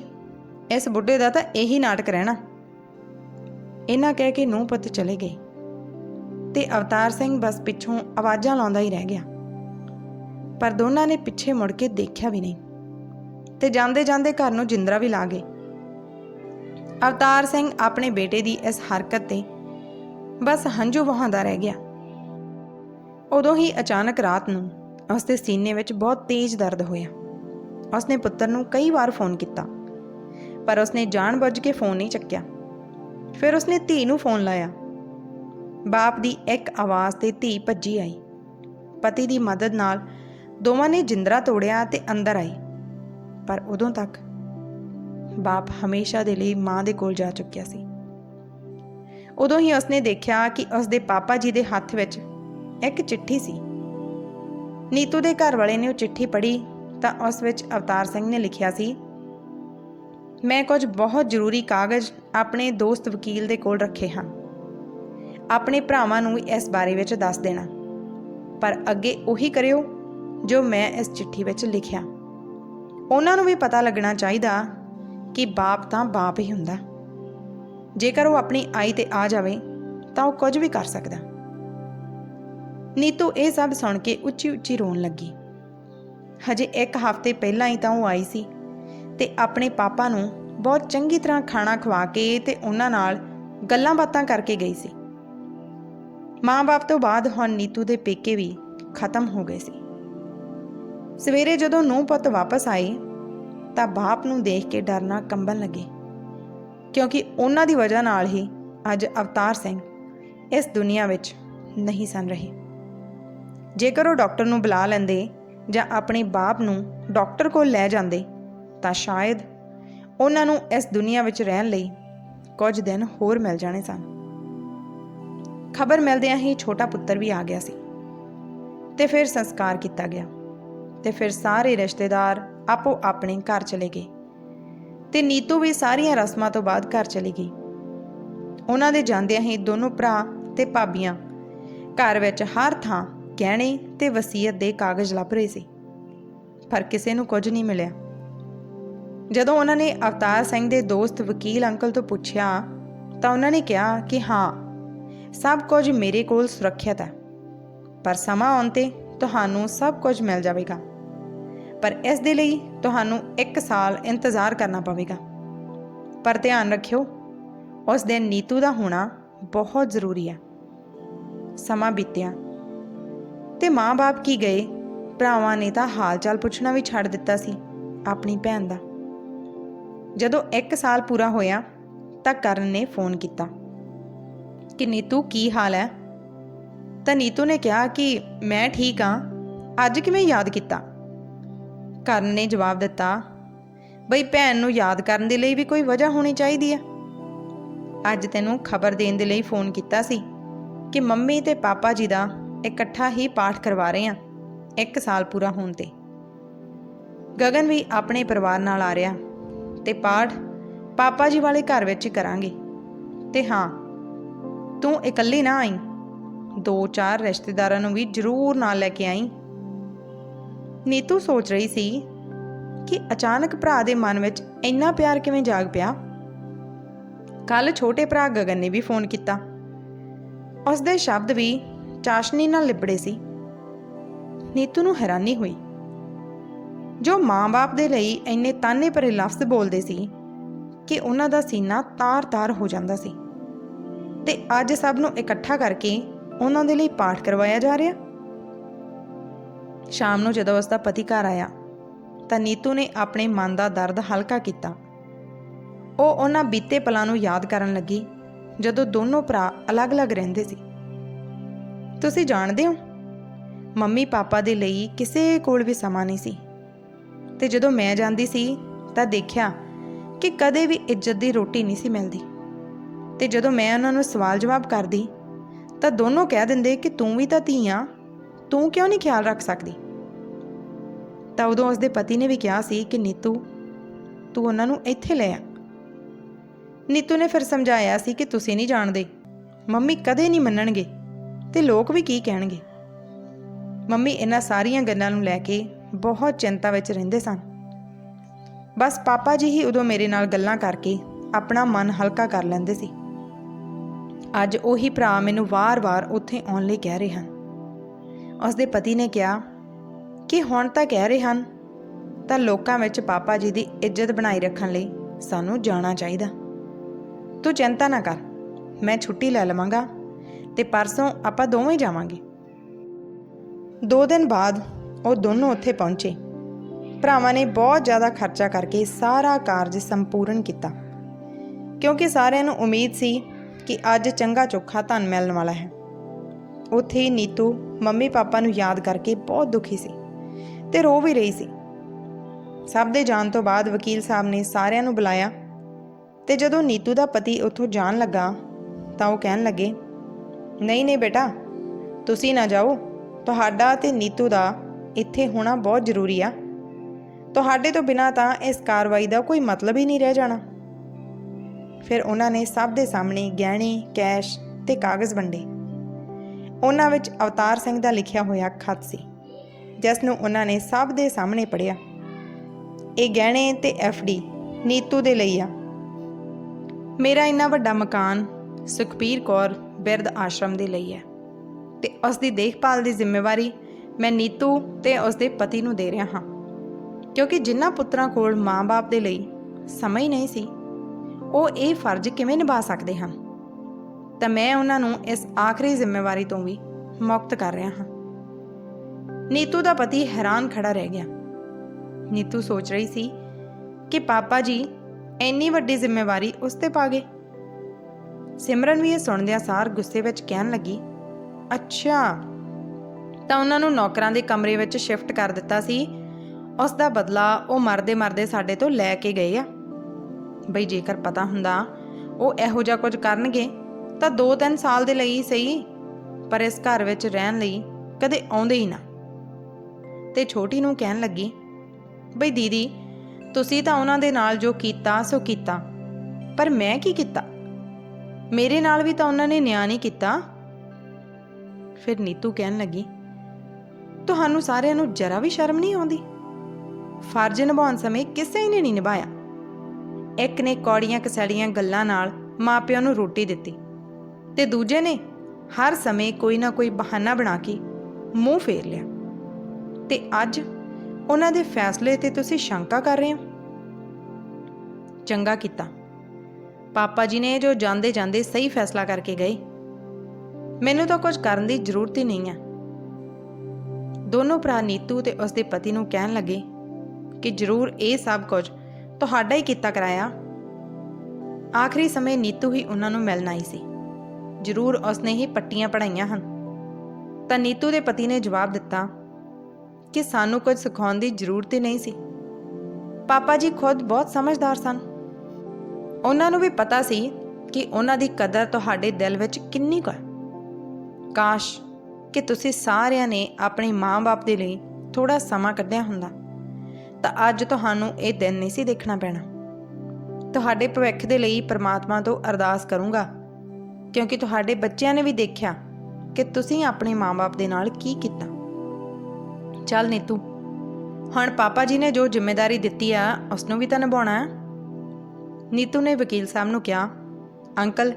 ਇਸ ਬੁੱਢੇ ਦਾ ਤਾਂ ਇਹੀ ਨਾਟਕ ਰਹਿਣਾ। ਇਹਨਾਂ ਕਹਿ ਕੇ ਨੂੰ ਪੁੱਤ ਚਲੇ ਗਏ ਤੇ ਅਵਤਾਰ ਸਿੰਘ ਬਸ ਪਿੱਛੋਂ ਆਵਾਜ਼ਾਂ ਲਾਉਂਦਾ ਹੀ ਰਹਿ ਗਿਆ। ਪਰ ਦੋਨਾਂ ਨੇ ਪਿੱਛੇ ਮੁੜ ਕੇ ਦੇਖਿਆ ਵੀ ਨਹੀਂ ਤੇ ਜਾਂਦੇ ਜਾਂਦੇ ਘਰ ਨੂੰ ਜਿੰਦਰਾ ਵੀ ਲਾ ਗਏ। ਅਵਤਾਰ ਸਿੰਘ ਆਪਣੇ ਬੇਟੇ ਦੀ ਇਸ ਹਰਕਤ ਤੇ ਬਸ ਹੰਝੂ ਵਹਾਉਂਦਾ ਰਹਿ ਗਿਆ। ਉਦੋਂ ਹੀ ਅਚਾਨਕ ਰਾਤ ਨੂੰ ਉਸਦੇ ਸੀਨੇ ਵਿੱਚ ਬਹੁਤ ਤੇਜ਼ ਦਰਦ ਹੋਇਆ। ਉਸਨੇ ਪੁੱਤਰ ਨੂੰ ਕਈ ਵਾਰ ਫੋਨ ਕੀਤਾ, ਪਰ ਉਸਨੇ ਜਾਣਬੁੱਝ ਕੇ ਫੋਨ ਨਹੀਂ ਚੱਕਿਆ। ਫਿਰ ਉਸਨੇ ਧੀ ਨੂੰ ਫੋਨ ਲਾਇਆ। ਬਾਪ ਦੀ ਇੱਕ ਆਵਾਜ਼ ਤੇ ਧੀ ਭੱਜੀ ਆਈ। ਪਤੀ ਦੀ ਮਦਦ ਨਾਲ ਦੋਵਾਂ ਨੇ ਜਿੰਦਰਾ ਤੋੜਿਆ ਤੇ ਅੰਦਰ ਆਈ ਪਰ ਉਦੋਂ ਤੱਕ ਬਾਪ ਹਮੇਸ਼ਾ ਦੇ ਲਈ ਮਾਂ ਦੇ ਕੋਲ ਜਾ ਚੁੱਕਿਆ ਸੀ। ਉਦੋਂ ਹੀ ਉਸਨੇ ਦੇਖਿਆ ਕਿ ਉਸਦੇ ਪਾਪਾ ਜੀ ਦੇ ਹੱਥ ਵਿੱਚ ਇੱਕ ਚਿੱਠੀ ਸੀ। ਨੀਤੂ ਦੇ ਘਰ ਵਾਲੇ ਨੇ ਉਹ ਚਿੱਠੀ ਪੜ੍ਹੀ ਤਾਂ ਉਸ ਵਿੱਚ ਅਵਤਾਰ ਸਿੰਘ ਨੇ ਲਿਖਿਆ ਸੀ, ਮੈਂ ਕੁਝ ਬਹੁਤ ਜ਼ਰੂਰੀ ਕਾਗਜ਼ ਆਪਣੇ ਦੋਸਤ ਵਕੀਲ ਦੇ ਕੋਲ ਰੱਖੇ ਹਨ। ਆਪਣੇ ਭਰਾਵਾਂ ਨੂੰ ਇਸ ਬਾਰੇ ਵਿੱਚ ਦੱਸ ਦੇਣਾ। ਪਰ ਅੱਗੇ ਉਹੀ ਕਰਿਓ ਜੋ ਮੈਂ ਇਸ ਚਿੱਠੀ ਵਿੱਚ ਲਿਖਿਆ। ਉਹਨਾਂ ਨੂੰ ਵੀ ਪਤਾ ਲੱਗਣਾ ਚਾਹੀਦਾ ਕਿ ਬਾਪ ਤਾਂ ਬਾਪ ਹੀ ਹੁੰਦਾ। ਜੇਕਰ ਉਹ ਆਪਣੀ ਆਈ ਤੇ ਆ ਜਾਵੇ, ਤਾਂ ਉਹ ਕੁਝ ਵੀ ਕਰ ਸਕਦਾ। ਨੀਤੂ ਇਹ ਸਭ ਸੁਣ ਕੇ ਉੱਚੀ ਉੱਚੀ ਰੋਣ ਲੱਗੀ। ਹਜੇ ਇੱਕ ਹਫ਼ਤੇ ਪਹਿਲਾਂ ਹੀ ਤਾਂ ਉਹ ਆਈ ਸੀ ਤੇ ਆਪਣੇ ਪਾਪਾ ਨੂੰ ਬਹੁਤ ਚੰਗੀ ਤਰ੍ਹਾਂ ਖਾਣਾ ਖਵਾ ਕੇ ਤੇ ਉਹਨਾਂ ਨਾਲ ਗੱਲਾਂ ਬਾਤਾਂ ਕਰਕੇ ਗਈ ਸੀ। ਮਾਂ-ਬਾਪ ਤੋਂ ਬਾਅਦ ਹੁਣ ਨੀਤੂ ਦੇ ਪੇਕੇ ਵੀ ਖਤਮ ਹੋ ਗਏ ਸੀ। ਸਵੇਰੇ ਜਦੋਂ ਨੂੰਹ ਪੁੱਤ ਵਾਪਸ ਆਏ ਤਾਂ ਬਾਪ ਨੂੰ ਦੇਖ ਕੇ ਡਰਨਾ ਕੰਬਣ ਲੱਗੇ ਕਿਉਂਕਿ ਉਹਨਾਂ ਦੀ ਵਜ੍ਹਾ ਨਾਲ ਹੀ ਅੱਜ ਅਵਤਾਰ ਸਿੰਘ ਇਸ ਦੁਨੀਆ ਵਿੱਚ ਨਹੀਂ ਸਨ ਰਹੇ। ਜੇਕਰ ਉਹ ਡਾਕਟਰ ਨੂੰ ਬੁਲਾ ਲੈਂਦੇ ਜਾਂ ਆਪਣੇ ਬਾਪ ਨੂੰ ਡਾਕਟਰ ਕੋਲ ਲੈ ਜਾਂਦੇ, ਤਾਂ ਸ਼ਾਇਦ ਉਹਨਾਂ ਨੂੰ ਇਸ ਦੁਨੀਆ ਵਿੱਚ ਰਹਿਣ ਲਈ ਕੁਝ ਦਿਨ ਹੋਰ ਮਿਲ ਜਾਣੇ ਸਨ। ਖਬਰ ਮਿਲਦਿਆਂ ਹੀ ਛੋਟਾ ਪੁੱਤਰ ਵੀ ਆ ਗਿਆ ਸੀ ਤੇ ਫਿਰ ਸੰਸਕਾਰ ਕੀਤਾ ਗਿਆ ਤੇ ਫਿਰ ਸਾਰੇ ਰਿਸ਼ਤੇਦਾਰ ਆਪੋ ਆਪਣੇ ਘਰ ਚਲੇ ਗਏ ਤੇ ਨੀਤੂ ਵੀ ਸਾਰੀਆਂ ਰਸਮਾਂ ਤੋਂ ਬਾਅਦ ਘਰ ਚਲੀ ਗਈ। ਉਹਨਾਂ ਦੇ ਜਾਂਦਿਆਂ ਹੀ ਦੋਨੋਂ ਭਰਾ ਤੇ ਭਾਬੀਆਂ ਘਰ ਵਿੱਚ ਹਰ ਥਾਂ ਗਹਿਣੇ ਤੇ ਵਸੀਅਤ ਦੇ ਕਾਗਜ਼ ਲੱਭ ਰਹੇ ਸੀ, ਪਰ ਕਿਸੇ ਨੂੰ ਕੁਝ ਨਹੀਂ ਮਿਲਿਆ। ਜਦੋਂ ਉਹਨਾਂ ਨੇ ਅਵਤਾਰ ਸਿੰਘ ਦੇ ਦੋਸਤ ਵਕੀਲ ਅੰਕਲ ਤੋਂ ਪੁੱਛਿਆ, ਤਾਂ ਉਹਨਾਂ ਨੇ ਕਿਹਾ ਕਿ ਹਾਂ, ਸਭ ਕੁਝ ਮੇਰੇ ਕੋਲ ਸੁਰੱਖਿਅਤ ਹੈ, ਪਰ ਸਮਾਂ ਆਉਣ ਤੇ ਤੁਹਾਨੂੰ ਸਭ ਕੁਝ ਮਿਲ ਜਾਵੇਗਾ। ਪਰ ਇਸ ਦੇ ਲਈ ਤੁਹਾਨੂੰ 1 ਸਾਲ ਇੰਤਜ਼ਾਰ ਕਰਨਾ ਪਵੇਗਾ। ਪਰ ਧਿਆਨ ਰੱਖਿਓ, ਉਸ ਦਿਨ ਨੀਤੂ ਦਾ ਹੋਣਾ ਬਹੁਤ ਜ਼ਰੂਰੀ ਹੈ। ਸਮਾਂ ਬੀਤਿਆ। ਤੇ ਮਾਂ-ਬਾਪ ਕੀ ਗਏ? ਭਰਾਵਾਂ ਨੇ ਤਾਂ ਹਾਲ-ਚਾਲ ਪੁੱਛਣਾ ਵੀ ਛੱਡ ਦਿੱਤਾ ਸੀ, ਆਪਣੀ ਭੈਣ ਦਾ। ਜਦੋਂ 1 ਸਾਲ ਪੂਰਾ ਹੋਇਆ, ਤਾਂ ਕਰਨ ਨੇ ਫੋਨ ਕੀਤਾ। ਕਿ ਨੀਤੂ, ਕੀ ਹਾਲ ਹੈ? ਤਾਂ ਨੀਤੂ ਨੇ ਕਿਹਾ ਕਿ ਮੈਂ ਠੀਕ ਹਾਂ, ਅੱਜ ਕਿਵੇਂ ਯਾਦ ਕੀਤਾ? ਕਰਨ ਨੇ ਜਵਾਬ ਦਿੱਤਾ, ਬਈ ਭੈਣ ਨੂੰ ਯਾਦ ਕਰਨ ਦੇ ਲਈ ਵੀ ਕੋਈ ਵਜ੍ਹਾ ਹੋਣੀ ਚਾਹੀਦੀ ਹੈ। ਅੱਜ ਤੈਨੂੰ ਖਬਰ ਦੇਣ ਦੇ ਲਈ ਫੋਨ ਕੀਤਾ ਸੀ ਕਿ ਮੰਮੀ ਤੇ ਪਾਪਾ ਜੀ ਦਾ ਇਕੱਠਾ ਹੀ ਪਾਠ ਕਰਵਾ ਰਹੇ ਹਾਂ, ਇੱਕ ਸਾਲ ਪੂਰਾ ਹੋਣ ਤੇ। ਗਗਨ ਵੀ ਆਪਣੇ ਪਰਿਵਾਰ ਨਾਲ ਆ ਰਿਹਾ ਤੇ ਪਾਠ ਪਾਪਾ ਜੀ ਵਾਲੇ ਘਰ ਵਿੱਚ ਹੀ ਕਰਾਂਗੇ। ਤੇ ਹਾਂ, ਤੂੰ ਇਕੱਲੀ ਨਾ ਆਈ, ਦੋ ਚਾਰ ਰਿਸ਼ਤੇਦਾਰਾਂ ਨੂੰ ਵੀ ਜ਼ਰੂਰ ਨਾਲ ਲੈ ਕੇ ਆਈ। ਨੀਤੂ ਸੋਚ ਰਹੀ ਸੀ ਕਿ ਅਚਾਨਕ ਭਰਾ ਦੇ ਮਨ ਵਿੱਚ ਇੰਨਾ ਪਿਆਰ ਕਿਵੇਂ ਜਾਗ ਪਿਆ। ਕੱਲ ਛੋਟੇ ਭਰਾ ਗਗਨ ਨੇ ਵੀ ਫੋਨ ਕੀਤਾ। ਉਸ ਦੇ ਸ਼ਬਦ ਵੀ ਚਾਸ਼ਨੀ ਨਾਲ ਲਿਬੜੇ ਸੀ। ਨੀਤੂ ਨੂੰ ਹੈਰਾਨੀ ਹੋਈ। ਜੋ ਮਾਂ-ਬਾਪ ਦੇ ਲਈ ਇੰਨੇ ਤਾਨੇ ਭਰੇ ਲਫ਼ਜ਼ ਬੋਲਦੇ ਸੀ ਕਿ ਉਹਨਾਂ ਦਾ ਸੀਨਾ ਤਾਰ-ਤਾਰ ਹੋ ਜਾਂਦਾ ਸੀ। ਤੇ ਅੱਜ ਸਭ ਨੂੰ ਇਕੱਠਾ ਕਰਕੇ ਉਹਨਾਂ ਦੇ ਲਈ ਪਾਠ ਕਰਵਾਇਆ ਜਾ ਰਿਹਾ। ਸ਼ਾਮ ਨੂੰ ਜਦੋਂ ਉਸ ਦਾ ਪਤੀ ਘਰ ਆਇਆ, ਤਾਂ ਨੀਤੂ ਨੇ ਆਪਣੇ ਮਨ ਦਾ ਦਰਦ ਹਲਕਾ ਕੀਤਾ। ਉਹ ਉਹਨਾਂ ਬੀਤੇ ਪਲਾਂ ਨੂੰ ਯਾਦ ਕਰਨ ਲੱਗੀ, ਜਦੋਂ ਦੋਨੋਂ ਭਰਾ ਅਲੱਗ-ਅਲੱਗ ਰਹਿੰਦੇ ਸੀ। ਤੁਸੀਂ ਜਾਣਦੇ ਹੋ? ਮੰਮੀ ਪਾਪਾ ਦੇ ਲਈ ਕਿਸੇ ਕੋਲ ਵੀ ਸਮਾਂ ਨਹੀਂ ਸੀ। ਤੇ ਜਦੋਂ ਮੈਂ ਜਾਂਦੀ ਸੀ ਤਾਂ ਦੇਖਿਆ ਕਿ ਕਦੇ ਵੀ ਇੱਜ਼ਤ ਦੀ ਰੋਟੀ ਨਹੀਂ ਸੀ ਮਿਲਦੀ। ਤੇ ਜਦੋਂ ਮੈਂ ਉਹਨਾਂ ਨੂੰ ਸਵਾਲ ਜਵਾਬ ਕਰਦੀ ਤਾਂ ਦੋਨੋਂ ਕਹਿ ਦਿੰਦੇ ਕਿ ਤੂੰ ਵੀ ਤਾਂ ਧੀ ਆ, ਤੂੰ ਕਿਉਂ ਨਹੀਂ ਖਿਆਲ ਰੱਖ ਸਕਦੀ? ਤਾਂ ਉਦੋਂ ਉਸਦੇ ਪਤੀ ਨੇ ਵੀ ਕਿਹਾ ਸੀ ਕਿ ਨੀਤੂ, ਤੂੰ ਉਹਨਾਂ ਨੂੰ ਇੱਥੇ ਲੈ ਆ। ਨੀਤੂ ਨੇ ਫਿਰ ਸਮਝਾਇਆ ਸੀ ਕਿ ਤੁਸੀਂ ਨਹੀਂ ਜਾਣਦੇ। ਮੰਮੀ ਕਦੇ ਨਹੀਂ ਮੰਨਣਗੇ। ਤੇ ਲੋਕ ਵੀ ਕੀ ਕਹਿਣਗੇ? ਮੰਮੀ, ਇਹਨਾਂ ਸਾਰੀਆਂ ਗੱਲਾਂ ਨੂੰ ਲੈ ਕੇ ਬਹੁਤ ਚਿੰਤਾ ਵਿੱਚ ਰਹਿੰਦੇ ਸਨ। ਬਸ ਪਾਪਾ ਜੀ ਹੀ ਉਦੋਂ ਮੇਰੇ ਨਾਲ ਗੱਲਾਂ ਕਰਕੇ ਆਪਣਾ ਮਨ ਹਲਕਾ ਕਰ ਲੈਂਦੇ ਸੀ। ਅੱਜ ਉਹੀ ਭਰਾ ਮੈਨੂੰ ਵਾਰ-ਵਾਰ ਉੱਥੇ ਆਉਣ ਲਈ ਕਹਿ ਰਹੇ ਹਨ। ਉਸਦੇ ਪਤੀ ਨੇ ਕਿਹਾ, ਕਿ ਹੁਣ ਤਾਂ ਕਹਿ ਰਹੇ ਹਨ, ਤਾਂ ਲੋਕਾਂ ਵਿੱਚ ਪਾਪਾ ਜੀ ਦੀ ਇੱਜ਼ਤ ਬਣਾਈ ਰੱਖਣ ਲਈ ਸਾਨੂੰ ਜਾਣਾ ਚਾਹੀਦਾ। ਤੂੰ ਚਿੰਤਾ ਨਾ ਕਰ, ਮੈਂ ਛੁੱਟੀ ਲੈ ਲਵਾਂਗਾ ਤੇ ਪਰਸੋਂ ਆਪਾਂ ਦੋਵੇਂ ਜਾਵਾਂਗੇ। ਦੋ ਦਿਨ ਬਾਅਦ ਉਹ ਦੋਨੋਂ ਉੱਥੇ ਪਹੁੰਚੇ। ਭਰਾਵਾਂ ਨੇ ਬਹੁਤ ਜ਼ਿਆਦਾ ਖਰਚਾ ਕਰਕੇ ਸਾਰਾ ਕਾਰਜ ਸੰਪੂਰਨ ਕੀਤਾ। ਕਿਉਂਕਿ ਸਾਰਿਆਂ ਨੂੰ ਉਮੀਦ ਸੀ ਕਿ ਅੱਜ ਚੰਗਾ ਚੋਖਾ ਧਨ ਮਿਲਣ ਵਾਲਾ ਹੈ। ਉੱਥੇ ਹੀ ਨੀਤੂ ਮੰਮੀ ਪਾਪਾ ਨੂੰ ਯਾਦ ਕਰਕੇ ਬਹੁਤ ਦੁਖੀ ਸੀ ਤੇ ਰੋ ਵੀ ਰਹੀ ਸੀ। ਸਭ ਦੇ ਜਾਣ ਤੋਂ ਬਾਅਦ ਵਕੀਲ ਸਾਹਿਬ ਨੇ ਸਾਰਿਆਂ ਨੂੰ ਬੁਲਾਇਆ ਤੇ ਜਦੋਂ ਨੀਤੂ ਦਾ ਪਤੀ ਉੱਥੋਂ ਜਾਣ ਲੱਗਾ ਤਾਂ ਉਹ ਕਹਿਣ ਲੱਗੇ ਨਹੀਂ ਨਹੀਂ ਬੇਟਾ, ਤੁਸੀਂ ਨਾ ਜਾਓ। ਤੁਹਾਡਾ ਤੇ ਨੀਤੂ ਦਾ ਇੱਥੇ ਹੋਣਾ ਬਹੁਤ ਜ਼ਰੂਰੀ ਆ। ਤੁਹਾਡੇ ਤੋਂ ਬਿਨਾ ਤਾਂ ਇਸ ਕਾਰਵਾਈ ਦਾ ਕੋਈ ਮਤਲਬ ਹੀ ਨਹੀਂ ਰਹਿ ਜਾਣਾ। ਫਿਰ ਉਹਨਾਂ ਨੇ ਸਭ ਦੇ ਸਾਹਮਣੇ ਗਹਿਣੇ, ਕੈਸ਼ ਤੇ ਕਾਗਜ਼ ਵੰਡੇ। ਉਹਨਾਂ ਵਿੱਚ ਅਵਤਾਰ ਸਿੰਘ ਦਾ ਲਿਖਿਆ ਹੋਇਆ ਖੱਤ ਸੀ, ਜਿਸ ਨੂੰ ਉਹਨਾਂ ਨੇ ਸਭ ਦੇ ਸਾਹਮਣੇ ਪੜ੍ਹਿਆ। ਇਹ ਗਹਿਣੇ ਤੇ ਡੀ ਨੀਤੂ ਦੇ ਲਈ ਆ। ਮੇਰਾ ਇੰਨਾ ਵੱਡਾ ਮਕਾਨ ਸੁਖਬੀਰ ਕੌਰ ਬਿਰਧ ਆਸ਼ਰਮ ਦੇ ਲਈ ਹੈ ਤੇ ਉਸ ਦੀ ਦੇਖਭਾਲ ਦੀ ਜ਼ਿੰਮੇਵਾਰੀ ਮੈਂ ਨੀਤੂ ਤੇ ਉਸ ਦੇ ਪਤੀ ਨੂੰ ਦੇ ਰਿਹਾ ਹਾਂ। ਕਿਉਂਕਿ ਜਿਨ੍ਹਾਂ ਪੁੱਤਰਾਂ ਕੋਲ ਮਾਂ-ਬਾਪ ਦੇ ਲਈ ਸਮਾਂ ਹੀ ਨਹੀਂ ਸੀ, ਉਹ ਇਹ ਫਰਜ਼ ਕਿਵੇਂ ਨਿਭਾ ਸਕਦੇ ਹਨ? ਤਾਂ ਮੈਂ ਉਹਨਾਂ ਨੂੰ ਇਸ ਆਖਰੀ ਜ਼ਿੰਮੇਵਾਰੀ ਤੋਂ ਵੀ ਮੁਕਤ ਕਰ ਰਿਹਾ ਹਾਂ। ਨੀਤੂ ਦਾ ਪਤੀ ਹੈਰਾਨ ਖੜਾ ਰਹਿ ਗਿਆ। ਨੀਤੂ ਸੋਚ ਰਹੀ ਸੀ ਕਿ ਪਾਪਾ ਜੀ ਇੰਨੀ ਵੱਡੀ ਜ਼ਿੰਮੇਵਾਰੀ ਉਸ ਤੇ ਪਾ ਗਏ। ਸਿਮਰਨ ਵੀ ਇਹ ਸੁਣਦਿਆਂ ਸਾਰ ਗੁੱਸੇ ਵਿੱਚ ਕਹਿਣ ਲੱਗੀ, ਅੱਛਾ, ਤਾਂ ਉਹਨਾਂ ਨੂੰ ਨੌਕਰਾਂ ਦੇ ਕਮਰੇ ਵਿੱਚ ਸ਼ਿਫਟ ਕਰ ਦਿੱਤਾ ਸੀ। ਉਸ ਦਾ ਬਦਲਾ ਉਹ ਮਰਦੇ ਮਰਦੇ ਸਾਡੇ ਤੋਂ ਲੈ ਕੇ ਗਏ ਆ। ਬਈ ਜੇਕਰ ਪਤਾ ਹੁੰਦਾ ਉਹ ਇਹੋ ਜਿਹਾ ਕੁਝ ਕਰਨਗੇ, ਤਾਂ 2-3 ਸਾਲ ਦੇ ਲਈ ਸਹੀ, ਪਰ ਇਸ ਘਰ ਵਿੱਚ ਰਹਿਣ ਲਈ ਕਦੇ ਆਉਂਦੇ ਹੀ ਨਾ। ਤੇ ਛੋਟੀ ਨੂੰ ਕਹਿਣ ਲੱਗੀ, ਬਈ ਦੀਦੀ, ਤੁਸੀਂ ਤਾਂ ਉਹਨਾਂ ਦੇ ਨਾਲ ਜੋ ਕੀਤਾ, ਸੋ ਕੀਤਾ, ਪਰ ਮੈਂ ਕੀ ਕੀਤਾ? ਮੇਰੇ ਨਾਲ ਵੀ ਤਾਂ ਉਹਨਾਂ ਨੇ ਨਿਆਂ ਨਹੀਂ ਕੀਤਾ। ਫਿਰ ਨੀਤੂ ਕਹਿਣ ਲੱਗੀ, ਤੁਹਾਨੂੰ ਸਾਰਿਆਂ ਨੂੰ ਜਰਾ ਵੀ ਸ਼ਰਮ ਨਹੀਂ ਆਉਂਦੀ? ਫਰਜ਼ ਨਿਭਾਉਣ ਸਮੇਂ ਕਿਸੇ ਨੇ ਨਹੀਂ ਨਿਭਾਇਆ। ਇੱਕ ਨੇ ਕੌੜੀਆਂ ਕਸੜੀਆਂ ਗੱਲਾਂ ਨਾਲ ਮਾਪਿਆਂ ਨੂੰ ਰੋਟੀ ਦਿੱਤੀ ਤੇ ਦੂਜੇ ਨੇ ਹਰ ਸਮੇਂ ਕੋਈ ਨਾ ਕੋਈ ਬਹਾਨਾ ਬਣਾ ਕੇ ਮੂੰਹ ਫੇਰ ਲਿਆ। ਤੇ ਅੱਜ ਉਹਨਾਂ ਦੇ ਫੈਸਲੇ ਤੇ ਤੁਸੀਂ ਸ਼ੰਕਾ ਕਰ ਰਹੇ ਹੋ? ਚੰਗਾ ਕੀਤਾ। ਪਾਪਾ ਜੀ ਨੇ ਜੋ ਜਾਂਦੇ ਜਾਂਦੇ ਸਹੀ ਫੈਸਲਾ ਕਰਕੇ ਗਏ। ਮੈਨੂੰ ਤਾਂ ਕੁਝ ਕਰਨ ਦੀ ਜ਼ਰੂਰਤ ਹੀ ਨਹੀਂ ਹੈ ਦੋਨੋਂ ਭਰਾ ਨੀਤੂ ਤੇ ਉਸਦੇ ਪਤੀ ਨੂੰ ਕਹਿਣ ਲੱਗੇ ਕਿ ਜ਼ਰੂਰ ਇਹ ਸਭ ਕੁਝ ਤੁਹਾਡਾ ਹੀ ਕੀਤਾ ਕਰਾਇਆ। ਆਖਰੀ ਸਮੇਂ ਨੀਤੂ ਹੀ ਉਹਨਾਂ ਨੂੰ ਮਿਲਣ ਆਈ ਸੀ। ਜ਼ਰੂਰ ਉਸਨੇ ਹੀ ਪੱਟੀਆਂ ਪੜਾਈਆਂ ਹਨ। ਤਾਂ ਨੀਤੂ ਦੇ ਪਤੀ ਨੇ ਜਵਾਬ ਦਿੱਤਾ ਕਿ ਸਾਨੂੰ ਕੁਝ ਸਿਖਾਉਣ ਦੀ ਜ਼ਰੂਰਤ ਹੀ ਨਹੀਂ ਸੀ। ਪਾਪਾ ਜੀ ਖੁਦ ਬਹੁਤ ਸਮਝਦਾਰ ਸਨ। ਉਹਨਾਂ ਨੂੰ ਵੀ ਪਤਾ ਸੀ ਕਿ ਉਹਨਾਂ ਦੀ ਕਦਰ ਤੁਹਾਡੇ ਦਿਲ ਵਿੱਚ ਕਿੰਨੀ ਕੁ ਹੈ। ਕਾਸ਼ ਕਿ ਤੁਸੀਂ ਸਾਰਿਆਂ ਨੇ ਆਪਣੇ ਮਾਂ-ਬਾਪ ਦੇ ਲਈ ਥੋੜਾ ਸਮਾਂ ਕੱਢਿਆ ਹੁੰਦਾ, ਤਾਂ ਅੱਜ ਤੁਹਾਨੂੰ ਇਹ ਦਿਨ ਨਹੀਂ ਸੀ ਦੇਖਣਾ ਪੈਣਾ। ਤੁਹਾਡੇ ਭਵਿੱਖ ਦੇ ਲਈ ਪ੍ਰਮਾਤਮਾ ਤੋਂ ਅਰਦਾਸ ਕਰੂੰਗਾ, ਕਿਉਂਕਿ ਤੁਹਾਡੇ ਬੱਚਿਆਂ ਨੇ ਵੀ ਦੇਖਿਆ ਕਿ ਤੁਸੀਂ ਆਪਣੇ ਮਾਂ-ਬਾਪ ਦੇ ਨਾਲ ਕੀ ਕੀਤਾ। ਚੱਲ ਨੀਤੂ, ਹੁਣ ਪਾਪਾ ਜੀ ਨੇ ਜੋ ਜ਼ਿੰਮੇਵਾਰੀ ਦਿੱਤੀ ਆ ਉਸ ਨੂੰ ਵੀ ਤਾਂ ਨਿਭਾਉਣਾ ਹੈ। ਨੀਤੂ ਨੇ ਵਕੀਲ ਸਾਹਿਬ ਨੂੰ ਕਿਹਾ, ਅੰਕਲ,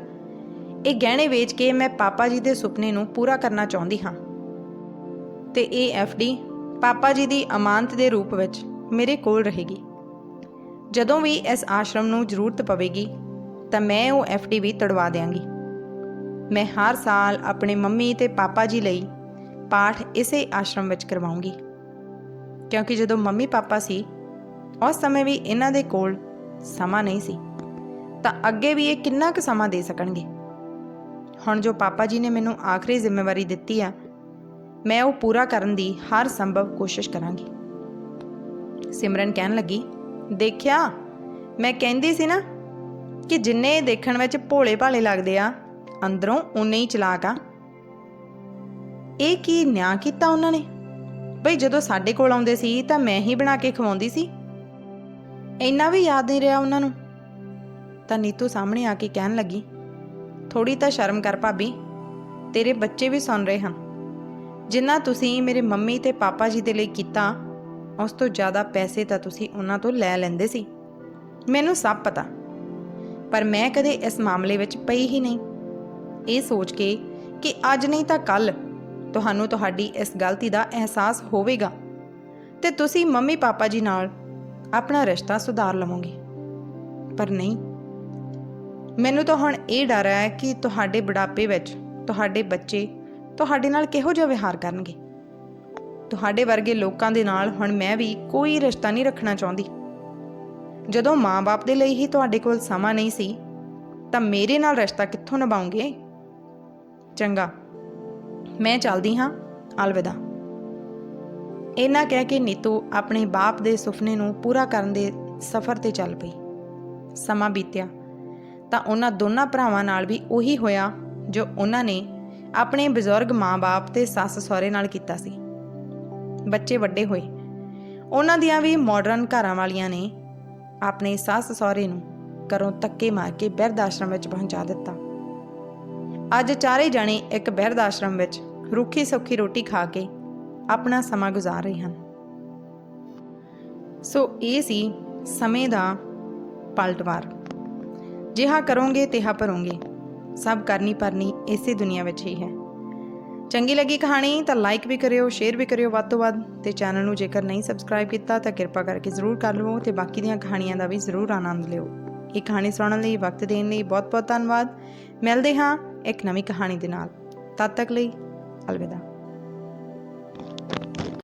ਇਹ ਗਹਿਣੇ ਵੇਚ ਕੇ ਮੈਂ ਪਾਪਾ ਜੀ ਦੇ ਸੁਪਨੇ ਨੂੰ ਪੂਰਾ ਕਰਨਾ ਚਾਹੁੰਦੀ ਹਾਂ। ਤੇ ਇਹ ਡੀ ਪਾਪਾ ਜੀ ਦੀ ਅਮਾਨਤ ਦੇ ਰੂਪ ਵਿੱਚ ਮੇਰੇ ਕੋਲ ਰਹੇਗੀ। ਜਦੋਂ ਵੀ ਇਸ ਆਸ਼ਰਮ ਨੂੰ ਜ਼ਰੂਰਤ ਪਵੇਗੀ, ਤਾਂ ਮੈਂ ਉਹ ਡੀ ਵੀ ਤੜਵਾ ਦਿਆਂਗੀ। ਮੈਂ ਹਰ ਸਾਲ ਆਪਣੇ ਮੰਮੀ ਤੇ ਪਾਪਾ ਜੀ ਲਈ ਪਾਠ ਇਸੇ ਆਸ਼ਰਮ ਵਿੱਚ ਕਰਵਾਉਂਗੀ। ਕਿਉਂਕਿ ਜਦੋਂ ਮੰਮੀ ਪਾਪਾ ਸੀ, ਉਸ ਸਮੇਂ ਵੀ ਇਹਨਾਂ ਦੇ ਕੋਲ ਸਮਾਂ ਨਹੀਂ ਸੀ। ਤਾਂ ਅੱਗੇ ਵੀ ਇਹ ਕਿੰਨਾ ਕੁ ਸਮਾਂ ਦੇ ਸਕਣਗੇ? ਹੁਣ ਜੋ ਪਾਪਾ ਜੀ ਨੇ ਮੈਨੂੰ ਆਖਰੀ ਜ਼ਿੰਮੇਵਾਰੀ ਦਿੱਤੀ ਆ, ਮੈਂ ਉਹ ਪੂਰਾ ਕਰਨ ਦੀ ਹਰ ਸੰਭਵ ਕੋਸ਼ਿਸ਼ ਕਰਾਂਗੀ। ਸਿਮਰਨ ਕਹਿਣ ਲੱਗੀ, ਦੇਖਿਆ, ਮੈਂ ਕਹਿੰਦੀ ਸੀ ਨਾ ਕਿ ਜਿੰਨੇ ਦੇਖਣ ਵਿੱਚ ਭੋਲੇ ਭਾਲੇ ਲੱਗਦੇ ਆ, ਅੰਦਰੋਂ ਉਨੇ ਹੀ ਚਲਾਕ ਆ। ਇਹ ਕੀ ਨਿਆਂ ਕੀਤਾ ਉਹਨਾਂ ਨੇ? ਬਈ ਜਦੋਂ ਸਾਡੇ ਕੋਲ ਆਉਂਦੇ ਸੀ ਤਾਂ ਮੈਂ ਹੀ ਬਣਾ ਕੇ ਖਵਾਉਂਦੀ ਸੀ। ਇੰਨਾ ਵੀ ਯਾਦ ਨਹੀਂ ਰਿਹਾ ਉਹਨਾਂ ਨੂੰ। ਤਾਂ ਨੀਤੂ ਸਾਹਮਣੇ ਆ ਕੇ ਕਹਿਣ ਲੱਗੀ ਥੋੜੀ ਤਾਂ ਸ਼ਰਮ ਕਰ ਭਾਬੀ, ਤੇਰੇ ਬੱਚੇ ਵੀ ਸੁਣ ਰਹੇ ਹਨ। ਜਿੰਨਾ ਤੁਸੀਂ ਮੇਰੇ ਮੰਮੀ ਤੇ ਪਾਪਾ ਜੀ ਦੇ ਲਈ ਕੀਤਾ, ਉਸ ਤੋਂ ਜ਼ਿਆਦਾ ਪੈਸੇ ਤਾਂ ਤੁਸੀਂ ਉਹਨਾਂ ਤੋਂ ਲੈ ਲੈਂਦੇ ਸੀ। ਮੈਨੂੰ ਸਭ ਪਤਾ, ਪਰ ਮੈਂ ਕਦੇ ਇਸ ਮਾਮਲੇ ਵਿੱਚ ਪਈ ਹੀ ਨਹੀਂ। ਇਹ ਸੋਚ ਕੇ ਕਿ ਅੱਜ ਨਹੀਂ ਤਾਂ ਕੱਲ ਤੁਹਾਨੂੰ ਤੁਹਾਡੀ ਇਸ ਗਲਤੀ ਦਾ ਅਹਿਸਾਸ ਹੋਵੇਗਾ। ਤੇ ਤੁਸੀਂ ਮੰਮੀ ਪਾਪਾ ਜੀ ਨਾਲ ਆਪਣਾ ਰਿਸ਼ਤਾ ਸੁਧਾਰ ਲਵੋਗੇ। ਪਰ ਨਹੀਂ। ਮੈਨੂੰ ਤਾਂ ਹੁਣ ਇਹ ਡਰ ਹੈ ਕਿ ਤੁਹਾਡੇ ਬੁਢਾਪੇ ਵਿੱਚ ਤੁਹਾਡੇ ਬੱਚੇ ਤੁਹਾਡੇ ਨਾਲ ਕਿਹੋ ਜਿਹਾ ਵਿਹਾਰ ਕਰਨਗੇ। ਤੁਹਾਡੇ ਵਰਗੇ ਲੋਕਾਂ ਦੇ ਨਾਲ ਹੁਣ ਮੈਂ ਵੀ ਕੋਈ ਰਿਸ਼ਤਾ ਨਹੀਂ ਰੱਖਣਾ ਚਾਹੁੰਦੀ। ਜਦੋਂ ਮਾਂ-ਬਾਪ ਦੇ ਲਈ ਹੀ ਤੁਹਾਡੇ ਕੋਲ ਸਮਾਂ ਨਹੀਂ ਸੀ, ਤਾਂ ਮੇਰੇ ਨਾਲ ਰਿਸ਼ਤਾ ਕਿੱਥੋਂ ਨਿਭਾਉਂਗੇ ਚੰਗਾ। ਮੈਂ ਚੱਲਦੀ ਹਾਂ। ਅਲਵਿਦਾ। ਇਹਨਾਂ ਕਹਿ ਕੇ ਨੀਤੂ ਆਪਣੇ ਬਾਪ ਦੇ ਸੁਪਨੇ ਨੂੰ ਪੂਰਾ ਕਰਨ ਦੇ ਸਫ਼ਰ ਤੇ ਚੱਲ ਪਈ। ਸਮਾਂ ਬੀਤਿਆ, ਤਾਂ ਉਹਨਾਂ ਦੋਨਾਂ ਭਰਾਵਾਂ ਨਾਲ ਵੀ ਉਹੀ ਹੋਇਆ ਜੋ ਉਹਨਾਂ ਨੇ ਆਪਣੇ ਬਜ਼ੁਰਗ ਮਾਂ-ਬਾਪ ਤੇ ਸੱਸ ਸਹੁਰੇ ਨਾਲ ਕੀਤਾ ਸੀ। ਬੱਚੇ ਵੱਡੇ ਹੋਏ। ਉਹਨਾਂ ਦੀਆਂ ਵੀ ਮਾਡਰਨ ਘਰਾਂ ਵਾਲੀਆਂ ਨੇ ਆਪਣੇ ਸੱਸ ਸਹੁਰੇ ਨੂੰ ਘਰੋਂ ਧੱਕੇ ਮਾਰ ਕੇ ਬਿਰਧ ਆਸ਼ਰਮ ਵਿੱਚ ਪਹੁੰਚਾ ਦਿੱਤਾ। ਅੱਜ ਚਾਰੇ ਜਣੇ ਇੱਕ ਬਿਰਧ ਆਸ਼ਰਮ ਵਿੱਚ ਰੁੱਖੀ ਸੌਖੀ ਰੋਟੀ ਖਾ ਕੇ ਆਪਣਾ ਸਮਾਂ ਗੁਜ਼ਾਰ ਰਹੇ ਹਨ। ਸੋ ਇਹ ਸੀ ਸਮੇਂ ਦਾ ਪਲਟਵਾਰ। ਜਿਹਾ ਕਰੋਗੇ, ਤਿਹਾ ਭਰੋਗੇ। ਸਭ ਕਰਨੀ ਪਰਨੀ ਇਸੇ ਦੁਨੀਆ ਵਿੱਚ ਹੀ ਹੈ। ਚੰਗੀ ਲੱਗੀ ਕਹਾਣੀ ਤਾਂ ਲਾਈਕ ਵੀ ਕਰਿਓ ਸ਼ੇਅਰ ਵੀ ਕਰਿਓ ਵੱਧ ਤੋਂ ਵੱਧ। ਤੇ ਚੈਨਲ ਨੂੰ ਜੇਕਰ ਨਹੀਂ ਸਬਸਕ੍ਰਾਈਬ ਕੀਤਾ ਤਾਂ ਕਿਰਪਾ ਕਰਕੇ ਜ਼ਰੂਰ ਕਰ ਲਵੋ ਤੇ ਬਾਕੀ ਦੀਆਂ ਕਹਾਣੀਆਂ ਦਾ ਵੀ ਜ਼ਰੂਰ ਆਨੰਦ ਲਿਓ। ਇਹ ਕਹਾਣੀ ਸੁਣਨ ਲਈ, ਵਕਤ ਦੇਣ ਲਈ ਬਹੁਤ ਬਹੁਤ ਧੰਨਵਾਦ। ਮਿਲਦੇ ਹਾਂ ਇੱਕ ਨਵੀਂ ਕਹਾਣੀ ਦੇ ਨਾਲ। ਤਦ ਤੱਕ ਲਈ ਅਲਵਿਦਾ।